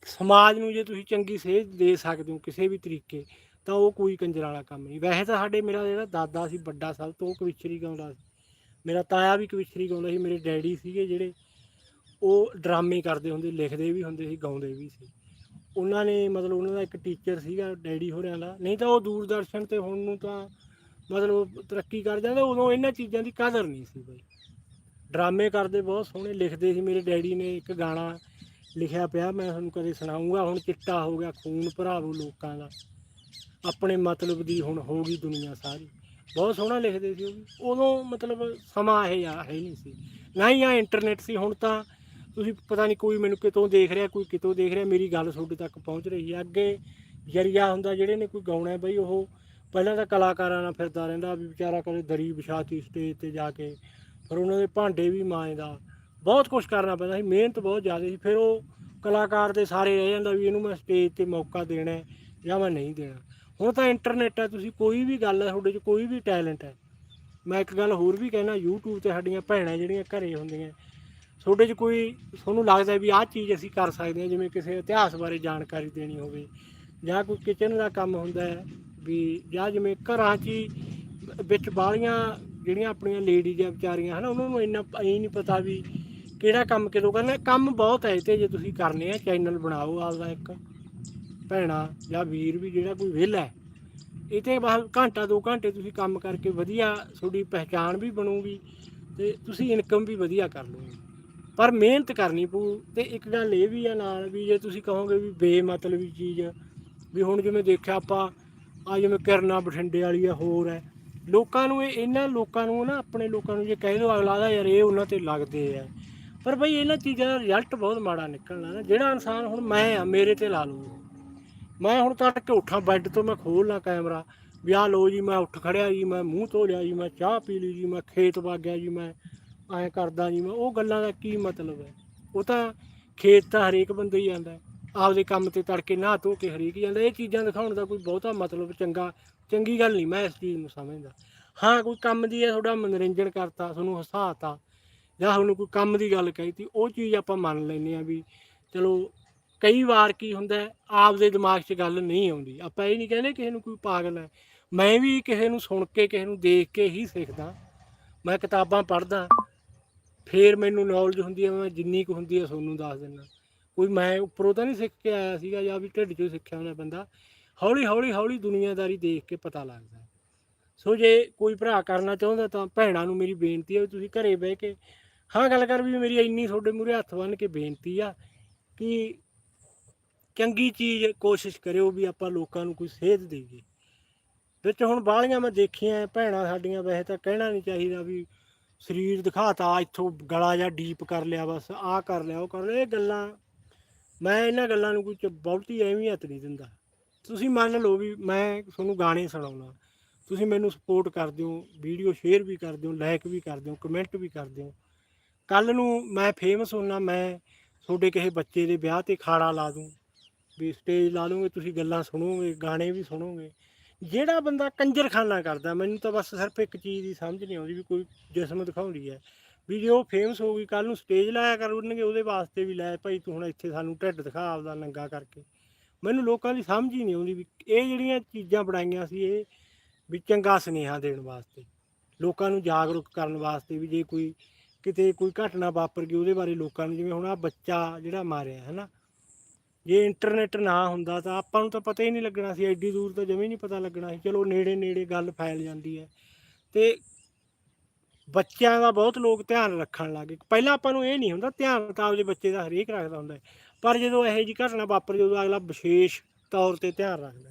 ਸਮਾਜ ਨੂੰ ਜੇ ਤੁਸੀਂ ਚੰਗੀ ਸੇਧ ਦੇ ਸਕਦੇ ਹੋ ਕਿਸੇ ਵੀ ਤਰੀਕੇ ਤਾਂ ਉਹ ਕੋਈ ਕੰਜਰਾਂ ਵਾਲਾ ਕੰਮ ਨਹੀਂ। ਵੈਸੇ ਤਾਂ ਸਾਡੇ ਮੇਰਾ ਜਿਹੜਾ ਦਾਦਾ ਸੀ ਵੱਡਾ ਸਭ ਤੋਂ ਉਹ ਕਵਿਸ਼ਰੀ ਗਾਉਂਦਾ ਸੀ। ਮੇਰਾ ਤਾਇਆ ਵੀ ਕਵਿਸ਼ਰੀ ਗਾਉਂਦਾ ਸੀ, ਮੇਰੇ ਡੈਡੀ ਸੀਗੇ ਜਿਹੜੇ, ਉਹ ਡਰਾਮੇ ਕਰਦੇ ਹੁੰਦੇ, ਲਿਖਦੇ ਵੀ ਹੁੰਦੇ ਸੀ, ਗਾਉਂਦੇ ਵੀ ਸੀ। ਉਹਨਾਂ ਨੇ ਮਤਲਬ ਉਹਨਾਂ ਦਾ ਇੱਕ ਟੀਚਰ ਸੀਗਾ, ਡੈਡੀ ਹੋਰਿਆਂ ਦਾ। ਨਹੀਂ ਤਾਂ ਉਹ ਦੂਰਦਰਸ਼ਨ ਤੇ ਹੁਣ ਨੂੰ ਤਾਂ ਮਤਲਬ ਤਰੱਕੀ ਕਰ ਜਾਂਦੇ, ਉਦੋਂ ਇਹਨਾਂ ਚੀਜ਼ਾਂ ਦੀ ਕਦਰ ਨਹੀਂ ਸੀ ਬਈ। ਡਰਾਮੇ ਕਰਦੇ ਬਹੁਤ ਸੋਹਣੇ, ਲਿਖਦੇ ਸੀ। ਮੇਰੇ ਡੈਡੀ ਨੇ ਇੱਕ ਗਾਣਾ ਲਿਖਿਆ ਪਿਆ, ਮੈਂ ਤੁਹਾਨੂੰ ਕਦੇ ਸੁਣਾਉਂਗਾ ਹੁਣ ਚਿੱਟਾ ਹੋ ਗਿਆ, ਖੂਨ ਭਰਾਵੋ ਲੋਕਾਂ ਦਾ। ਆਪਣੇ ਮਤਲਬ ਦੀ ਹੁਣ ਹੋ ਗਈ ਦੁਨੀਆ ਸਾਰੀ। ਬਹੁਤ ਸੋਹਣਾ ਲਿਖਦੇ ਸੀ ਉਹ ਵੀ। ਉਦੋਂ ਮਤਲਬ ਸਮਾਂ ਇਹ ਆ ਹੈ ਨਹੀਂ ਸੀ। ਨਾ ਹੀ ਆ ਇੰਟਰਨੈਟ ਸੀ, ਹੁਣ ਤਾਂ ਤੁਸੀਂ ਪਤਾ ਨਹੀਂ ਕੋਈ ਮੈਨੂੰ ਕਿਤੋਂ ਦੇਖ ਰਿਹਾ, ਕੋਈ ਕਿਤੋਂ ਦੇਖ ਰਿਹਾ, ਮੇਰੀ ਗੱਲ ਤੁਹਾਡੇ ਤੱਕ ਪਹੁੰਚ ਰਹੀ ਹੈ। ਅੱਗੇ ਜਰੀਆ ਹੁੰਦਾ ਜਿਹੜੇ ਨੇ ਕੋਈ ਗਾਉਣਾ ਬਈ ਉਹ ਪਹਿਲਾਂ ਤਾਂ ਕਲਾਕਾਰਾਂ ਨਾਲ ਫਿਰਦਾ ਰਹਿੰਦਾ ਵੀ ਵਿਚਾਰਾ ਕਦੇ ਦਰੀ ਵਿਛਾਤੀ ਸਟੇਜ ਤੇ ਜਾ ਕੇ, ਫਿਰ ਉਹਨਾਂ ਦੇ ਭਾਂਡੇ ਵੀ ਮਾਂਜਦਾ। ਬਹੁਤ ਕੁਝ ਕਰਨਾ ਪੈਂਦਾ ਸੀ, ਮਿਹਨਤ ਬਹੁਤ ਜ਼ਿਆਦਾ ਸੀ। ਫਿਰ ਉਹ ਕਲਾਕਾਰ ਦੇ ਸਾਰੇ ਰਹਿ ਜਾਂਦਾ ਵੀ ਇਹਨੂੰ ਮੈਂ ਸਟੇਜ ਤੇ ਮੌਕਾ ਦੇਣਾ ਜਾਂ ਮੈਂ ਨਹੀਂ ਦੇਣਾ। ਹੁਣ ਤਾਂ ਇੰਟਰਨੈਟ ਹੈ, ਤੁਸੀਂ ਕੋਈ ਵੀ ਗੱਲ ਹੈ, ਤੁਹਾਡੇ 'ਚ ਕੋਈ ਵੀ ਟੈਲੈਂਟ ਹੈ। ਮੈਂ ਇੱਕ ਗੱਲ ਹੋਰ ਵੀ ਕਹਿਣਾ, YouTube ਤੇ ਸਾਡੀਆਂ ਭੈਣਾਂ ਜਿਹੜੀਆਂ ਘਰੇ ਹੁੰਦੀਆਂ, ਤੁਹਾਡੇ 'ਚ ਕੋਈ ਤੁਹਾਨੂੰ ਲੱਗਦਾ ਵੀ ਆਹ ਚੀਜ਼ ਅਸੀਂ ਕਰ ਸਕਦੇ ਹਾਂ, ਜਿਵੇਂ ਕਿਸੇ ਇਤਿਹਾਸ ਬਾਰੇ ਜਾਣਕਾਰੀ ਦੇਣੀ ਹੋਵੇ, ਜਾਂ ਕੋਈ ਕਿਚਨ ਦਾ ਕੰਮ ਹੁੰਦਾ ਹੈ, ਵੀ ਜਾਂ ਜਿਵੇਂ ਘਰਾਂ 'ਚ ਹੀ ਵਿੱਚ ਬਾਹਲੀਆਂ ਜਿਹੜੀਆਂ ਆਪਣੀਆਂ ਲੇਡੀਜ਼ ਆ, ਵਿਚਾਰੀਆਂ, ਹਨਾ, ਉਹਨਾਂ ਨੂੰ ਇੰਨਾ ਇਹ ਨਹੀਂ ਪਤਾ ਵੀ ਕਿਹੜਾ ਕੰਮ ਕਿਦੋਂ ਕਰਨਾ, ਕੰਮ ਬਹੁਤ ਹੈ ਇਹ ਤੇ ਜੇ ਤੁਸੀਂ ਕਰਨੇ ਆ ਚੈਨਲ ਬਣਾਓ ਆਪਦਾ ਇੱਕ। ਭੈਣਾ ਜਾਂ ਵੀਰ ਵੀ ਜਿਹੜਾ ਕੋਈ ਵਿਹਲਾ ਹੈ, ਇਹ ਤੇ ਬਸ ਘੰਟਾ ਦੋ ਘੰਟੇ ਤੁਸੀਂ ਕੰਮ ਕਰਕੇ ਵਧੀਆ ਤੁਹਾਡੀ ਪਹਿਚਾਣ ਵੀ ਬਣੂਗੀ ਤੇ ਤੁਸੀਂ ਇਨਕਮ ਵੀ ਵਧੀਆ ਕਰ ਲਓਗੇ। ਪਰ ਮਿਹਨਤ ਕਰਨੀ ਪਊ ਤੇ ਇੱਕ ਗੱਲ ਇਹ ਵੀ ਆ ਨਾਲ ਵੀ ਜੇ ਤੁਸੀਂ ਕਹੋਗੇ ਵੀ ਬੇਮਤਲਬੀ ਚੀਜ਼ ਵੀ ਹੁਣ ਜਿਵੇਂ ਦੇਖਿਆ ਆਪਾਂ, ਆ ਜਿਵੇਂ ਕਿਰਨਾ ਬਠਿੰਡੇ ਵਾਲੀ ਆ, ਹੋਰ ਹੈ। ਲੋਕਾਂ ਨੂੰ ਇਹ, ਇਹਨਾਂ ਲੋਕਾਂ ਨੂੰ ਨਾ, ਆਪਣੇ ਲੋਕਾਂ ਨੂੰ ਜੇ ਕਹਿ ਦੋ ਅਗਲਾ ਦਾ ਯਾਰ ਇਹ ਉਹਨਾਂ ਤੇ ਲੱਗਦੇ ਆ। ਪਰ ਬਈ ਇਹਨਾਂ ਚੀਜ਼ਾਂ ਦਾ ਰਿਜ਼ਲਟ ਬਹੁਤ ਮਾੜਾ ਨਿਕਲਣਾ ਨਾ, ਜਿਹੜਾ ਇਨਸਾਨ ਹੁਣ ਮੈਂ ਆ, ਮੇਰੇ ਤੇ ਲਾ ਲਓ। ਮੈਂ ਹੁਣ ਤੜਕੇ ਉੱਠਾਂ, ਬੈੱਡ ਤੋਂ ਮੈਂ ਖੋਲਣਾ ਕੈਮਰਾ, ਵੀ ਆਹ ਲਓ ਜੀ, ਮੈਂ ਉੱਠ ਖੜਿਆ ਜੀ, ਮੈਂ ਮੂੰਹ ਧੋ ਲਿਆ ਜੀ, ਮੈਂ ਚਾਹ ਪੀ ਲਈ ਜੀ, ਮੈਂ ਖੇਤ ਵਗ ਗਿਆ ਜੀ, ਮੈਂ ਐਂ ਕਰਦਾ ਜੀ, ਮੈਂ ਉਹ ਗੱਲਾਂ ਦਾ ਕੀ ਮਤਲਬ ਹੈ? ਉਹ ਤਾਂ ਖੇਤ ਤਾਂ ਹਰੇਕ ਬੰਦਾ ਹੀ ਜਾਂਦਾ ਆਪਦੇ ਕੰਮ ਤੇ ਤੜਕੇ ਨਹਾ ਧੋ ਕੇ ਹਰੇਕ ਜਾਂਦਾ ਇਹ ਚੀਜ਼ਾਂ ਦਿਖਾਉਣ ਦਾ ਕੋਈ ਬਹੁਤਾ ਮਤਲਬ ਚੰਗਾ, ਚੰਗੀ ਗੱਲ ਨਹੀਂ ਮੈਂ ਇਸ ਚੀਜ਼ ਨੂੰ ਸਮਝਦਾ। ਹਾਂ, ਕੋਈ ਕੰਮ ਦੀ ਹੈ ਤੁਹਾਡਾ ਮਨੋਰੰਜਨ ਕਰਤਾ, ਤੁਹਾਨੂੰ ਹਸਾਤਾ, ਜਾਂ ਤੁਹਾਨੂੰ ਕੋਈ ਕੰਮ ਦੀ ਗੱਲ ਕਹੀ ਤੀ ਉਹ ਚੀਜ਼ ਆਪਾਂ ਮੰਨ ਲੈਂਦੇ ਆ ਵੀ ਚਲੋ ਕਈ ਵਾਰ ਕੀ ਹੁੰਦਾ ਹੈ, ਆਪਦੇ ਦਿਮਾਗ 'ਚ ਗੱਲ ਨਹੀਂ ਆਉਂਦੀ। ਆਪਾਂ ਇਹ ਨਹੀਂ ਕਹਿੰਦੇ ਕਿਸੇ ਨੂੰ ਕੋਈ ਪਾਗਲ ਹੈ। ਮੈਂ ਵੀ ਕਿਸੇ ਨੂੰ ਸੁਣ ਕੇ ਕਿਸੇ ਨੂੰ ਦੇਖ ਕੇ ਹੀ ਸਿੱਖਦਾ। ਮੈਂ ਕਿਤਾਬਾਂ ਪੜ੍ਹਦਾ। ਫੇਰ ਮੈਨੂੰ ਨੌਲੇਜ ਹੁੰਦੀ ਹੈ ਮੈਂ ਜਿੰਨੀ ਕੁ ਹੁੰਦੀ ਹੈ ਤੁਹਾਨੂੰ ਦੱਸ ਦਿੰਦਾ। ਕੋਈ ਮੈਂ ਉੱਪਰੋਂ ਤਾਂ ਨਹੀਂ ਸਿੱਖ ਕੇ ਆਇਆ ਸੀਗਾ ਜਾਂ ਵੀ ਢਿੱਡ 'ਚੋਂ ਸਿੱਖਿਆ ਹੁੰਦਾ ਬੰਦਾ ਹੌਲੀ ਹੌਲੀ ਹੌਲੀ ਦੁਨੀਆਦਾਰੀ ਦੇਖ ਕੇ ਪਤਾ ਲੱਗਦਾ ਸੋ ਜੇ ਕੋਈ ਭਰਾ ਕਰਨਾ ਚਾਹੁੰਦਾ ਤਾਂ ਭੈਣਾਂ ਨੂੰ ਮੇਰੀ ਬੇਨਤੀ ਹੈ ਵੀ ਤੁਸੀਂ ਘਰੇ ਬਹਿ ਕੇ ਹਾਂ ਗੱਲ ਕਰ ਵੀ ਮੇਰੀ ਇੰਨੀ ਤੁਹਾਡੇ ਮੂਹਰੇ ਹੱਥ ਬੰਨ੍ਹ ਕੇ ਬੇਨਤੀ ਆ ਕਿ ਚੰਗੀ ਚੀਜ਼ ਕੋਸ਼ਿਸ਼ ਕਰਿਓ ਵੀ ਆਪਾਂ ਲੋਕਾਂ ਨੂੰ ਕੋਈ ਸੇਧ ਦੇਈਏ। ਵਿੱਚ ਹੁਣ ਬਾਹਲੀਆਂ ਮੈਂ ਦੇਖੀਆਂ, ਭੈਣਾਂ ਸਾਡੀਆਂ ਵੈਸੇ ਤਾਂ ਕਹਿਣਾ ਨਹੀਂ ਚਾਹੀਦਾ ਵੀ ਸਰੀਰ ਦਿਖਾਤਾ ਇੱਥੋਂ ਗਲਾ ਜਾਂ ਡੀਪ ਕਰ ਲਿਆ ਬਸ, ਆਹ ਕਰ ਲਿਆ, ਉਹ ਕਰ ਲਿਆ। ਇਹ ਗੱਲਾਂ, ਮੈਂ ਇਹਨਾਂ ਗੱਲਾਂ ਨੂੰ ਕੋਈ ਚ- ਬਹੁਤੀ ਅਹਿਮੀਅਤ ਨਹੀਂ ਦਿੰਦਾ। ਤੁਸੀਂ ਮੰਨ ਲਓ ਵੀ ਮੈਂ ਤੁਹਾਨੂੰ ਗਾਣੇ ਸੁਣਾਉਣਾ, ਤੁਸੀਂ ਮੈਨੂੰ ਸਪੋਰਟ ਕਰ ਦਿਓ ਵੀਡੀਓ ਸ਼ੇਅਰ ਵੀ ਕਰ ਦਿਓ ਲਾਈਕ ਵੀ ਕਰ ਦਿਓ ਕਮੈਂਟ ਵੀ ਕਰ ਦਿਓ। ਕੱਲ ਨੂੰ ਮੈਂ ਫੇਮਸ ਹੋਣਾ ਮੈਂ ਤੁਹਾਡੇ ਕਿਸੇ ਬੱਚੇ ਦੇ ਵਿਆਹ ਤੇ ਖਾੜਾ ਲਾ ਦੂੰ। ਵੀ ਸਟੇਜ ਲਾ ਲੂੰਗੇ ਤੁਸੀਂ ਗੱਲਾਂ ਸੁਣੋਗੇ, ਗਾਣੇ ਵੀ ਸੁਣੋਗੇ। ਜਿਹੜਾ ਬੰਦਾ ਕੰਜਰਖਾਨਾ ਕਰਦਾ, ਮੈਨੂੰ ਤਾਂ ਬਸ ਸਿਰਫ ਇੱਕ ਚੀਜ਼ ਦੀ ਸਮਝ ਨਹੀਂ ਆਉਂਦੀ ਵੀ ਕੋਈ ਜਿਸਮ ਦਿਖਾਉਂਦੀ ਹੈ। ਵੀ ਜੇ ਉਹ ਫੇਮਸ ਹੋ ਗਈ ਕੱਲ ਨੂੰ ਸਟੇਜ ਲਾਇਆ ਕਰਨਗੇ, ਉਹਦੇ ਵਾਸਤੇ ਵੀ ਲੈ, ਭਾਈ ਤੂੰ ਹੁਣ ਇੱਥੇ ਸਾਨੂੰ ਢਿੱਡ ਦਿਖਾ ਆਪਦਾ ਨੰਗਾ ਕਰਕੇ। ਮੈਨੂੰ ਲੋਕਾਂ ਦੀ ਸਮਝ ਹੀ ਨਹੀਂ ਆਉਂਦੀ ਵੀ ਇਹ ਜਿਹੜੀਆਂ ਚੀਜ਼ਾਂ ਬਣਾਈਆਂ ਸੀ, ਇਹ ਵੀ ਚੰਗਾ ਸੁਨੇਹਾ ਦੇਣ ਵਾਸਤੇ। ਲੋਕਾਂ ਨੂੰ ਜਾਗਰੂਕ ਕਰਨ ਵਾਸਤੇ ਵੀ ਜੇ ਕੋਈ ਕਿਤੇ ਕੋਈ ਘਟਨਾ ਵਾਪਰ ਗਈ, ਉਹਦੇ ਬਾਰੇ ਲੋਕਾਂ ਨੂੰ ਜਿਵੇਂ ਹੁਣ ਆ ਬੱਚਾ ਜਿਹੜਾ ਮਾਰਿਆ ਹੈ ਨਾ ਜੇ ਇੰਟਰਨੈਟ ਨਾ ਹੁੰਦਾ ਤਾਂ ਆਪਾਂ ਨੂੰ ਤਾਂ ਪਤਾ ਹੀ ਨਹੀਂ ਲੱਗਣਾ ਸੀ, ਐਡੀ ਦੂਰ ਤਾਂ ਜਮੇ ਨਹੀਂ ਪਤਾ ਲੱਗਣਾ ਸੀ। ਚਲੋ ਨੇੜੇ ਨੇੜੇ ਗੱਲ ਫੈਲ ਜਾਂਦੀ ਹੈ। ਤੇ ਬੱਚਿਆਂ ਦਾ ਬਹੁਤ ਲੋਕ ਧਿਆਨ ਰੱਖਣ ਲੱਗੇ ਪਹਿਲਾਂ ਆਪਾਂ ਨੂੰ ਇਹ ਨਹੀਂ ਹੁੰਦਾ, ਧਿਆਨ ਤਾਂ ਆਪਦੇ ਬੱਚੇ ਦਾ ਹਰੇਕ ਰੱਖਦਾ ਹੁੰਦਾ ਪਰ ਜਦੋਂ ਇਹੋ ਜਿਹੀ ਘਟਨਾ ਵਾਪਰ, ਜਦੋਂ ਅਗਲਾ ਵਿਸ਼ੇਸ਼ ਤੌਰ ਤੇ ਧਿਆਨ ਰੱਖਦਾ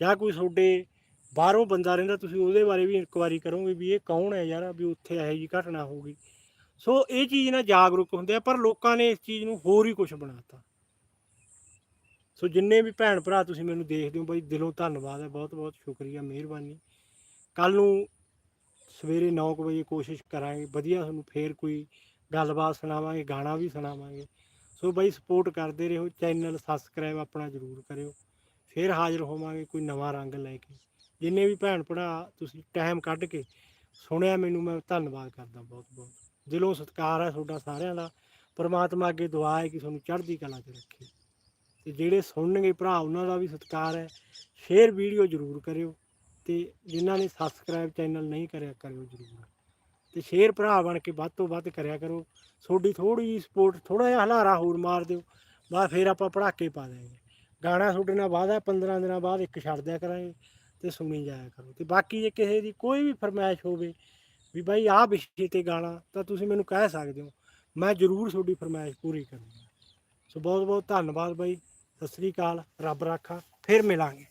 ਜਾਂ ਕੋਈ ਤੁਹਾਡੇ ਬਾਹਰੋਂ ਬੰਦਾ ਰਹਿੰਦਾ, ਤੁਸੀਂ ਉਹਦੇ ਬਾਰੇ ਵੀ ਇਨਕੁਆਇਰੀ ਕਰੋਗੇ ਵੀ ਇਹ ਕੌਣ ਹੈ ਯਾਰ, ਵੀ ਉੱਥੇ ਇਹੋ ਜਿਹੀ ਘਟਨਾ ਹੋ ਗਈ। ਸੋ ਇਹ ਚੀਜ਼ ਨਾਲ ਜਾਗਰੂਕ ਹੁੰਦੇ ਆ, ਪਰ ਲੋਕਾਂ ਨੇ ਇਸ ਚੀਜ਼ ਨੂੰ ਹੋਰ ਹੀ ਕੁਝ ਬਣਾਤਾ। ਸੋ ਜਿੰਨੇ ਵੀ ਭੈਣ ਭਰਾ ਤੁਸੀਂ ਮੈਨੂੰ ਦੇਖਦੇ ਹੋ ਬਾਈ, ਦਿਲੋਂ ਧੰਨਵਾਦ ਹੈ, ਬਹੁਤ ਬਹੁਤ ਸ਼ੁਕਰੀਆ, ਮਿਹਰਬਾਨੀ। ਕੱਲ ਨੂੰ ਸਵੇਰੇ 9 ਵਜੇ ਕੋਸ਼ਿਸ਼ ਕਰਾਂਗੇ, ਵਧੀਆ ਤੁਹਾਨੂੰ ਫੇਰ ਕੋਈ ਗੱਲਬਾਤ ਸੁਣਾਵਾਂਗੇ, ਗਾਣਾ ਵੀ ਸੁਣਾਵਾਂਗੇ। ਸੋ ਬਾਈ ਸਪੋਰਟ ਕਰਦੇ ਰਹੋ, ਚੈਨਲ ਸਬਸਕ੍ਰਾਈਬ ਆਪਣਾ ਜ਼ਰੂਰ ਕਰਿਓ। ਫੇਰ ਹਾਜ਼ਰ ਹੋਵਾਂਗੇ ਕੋਈ ਨਵਾਂ ਰੰਗ ਲੈ ਕੇ। ਜਿੰਨੇ ਵੀ ਭੈਣ ਭਰਾ ਤੁਸੀਂ ਟਾਈਮ ਕੱਢ ਕੇ ਸੁਣਿਆ ਮੈਨੂੰ, ਮੈਂ ਧੰਨਵਾਦ ਕਰਦਾ ਬਹੁਤ ਬਹੁਤ। ਦਿਲੋਂ ਸਤਿਕਾਰ ਹੈ ਤੁਹਾਡਾ ਸਾਰਿਆਂ ਦਾ। ਪਰਮਾਤਮਾ ਅੱਗੇ ਦੁਆ ਹੈ ਕਿ ਤੁਹਾਨੂੰ ਚੜ੍ਹਦੀ ਕਲਾ 'ਚ ਰੱਖੇ। ਤੇ ਜਿਹੜੇ ਸੁਣਨਗੇ ਭਰਾ ਉਹਨਾਂ ਦਾ ਵੀ ਸਤਿਕਾਰ ਹੈ ਸ਼ੇਅਰ ਵੀਡੀਓ ਜ਼ਰੂਰ ਕਰਿਓ ਤੇ ਜਿਨ੍ਹਾਂ ਨੇ ਸਬਸਕ੍ਰਾਈਬ ਚੈਨਲ ਨਹੀਂ ਕਰਿਆ ਕਰਿਓ ਜ਼ਰੂਰ। ਤੇ ਸ਼ੇਅਰ ਭਰਾ ਬਣ ਕੇ ਵੱਧ ਤੋਂ ਵੱਧ ਕਰਿਆ ਕਰੋ, ਤੁਹਾਡੀ ਥੋੜੀ ਜਿਹੀ ਸਪੋਰਟ ਥੋੜਾ ਜਿਹਾ ਹਲਾਰਾ ਹੋਰ ਮਾਰ ਦਿਓ ਬਾਅਦ ਫਿਰ ਆਪਾਂ ਪੜਾਕੇ ਪਾ ਦੇਵਾਂਗੇ ਗਾਣਾ ਤੁਹਾਡੇ ਨਾਲ ਵਾਅਦਾ 15 ਦਿਨਾਂ ਬਾਅਦ ਇੱਕ ਛੱਡ ਦਿਆ ਕਰਾਂਗੇ ਤੇ ਸੁਣੀ ਜਾਇਆ ਕਰੋ। ਤੇ ਬਾਕੀ ਜੇ ਕਿਸੇ ਦੀ ਕੋਈ ਵੀ ਫਰਮਾਇਸ਼ ਹੋਵੇ ਵੀ ਬਾਈ ਆਹ ਵਿਸ਼ੇ ਤੇ ਗਾਣਾ, ਤਾਂ ਤੁਸੀਂ ਮੈਨੂੰ ਕਹਿ ਸਕਦੇ ਹੋ, ਮੈਂ ਜ਼ਰੂਰ ਤੁਹਾਡੀ ਫਰਮਾਇਸ਼ ਪੂਰੀ ਕਰੂੰਗਾ। ਸੋ ਬਹੁਤ ਬਹੁਤ ਧੰਨਵਾਦ ਬਾਈ। ਸਤਿ ਸ੍ਰੀ ਅਕਾਲ ਰੱਬ ਰਾਖਾ ਫਿਰ ਮਿਲਾਂਗੇ।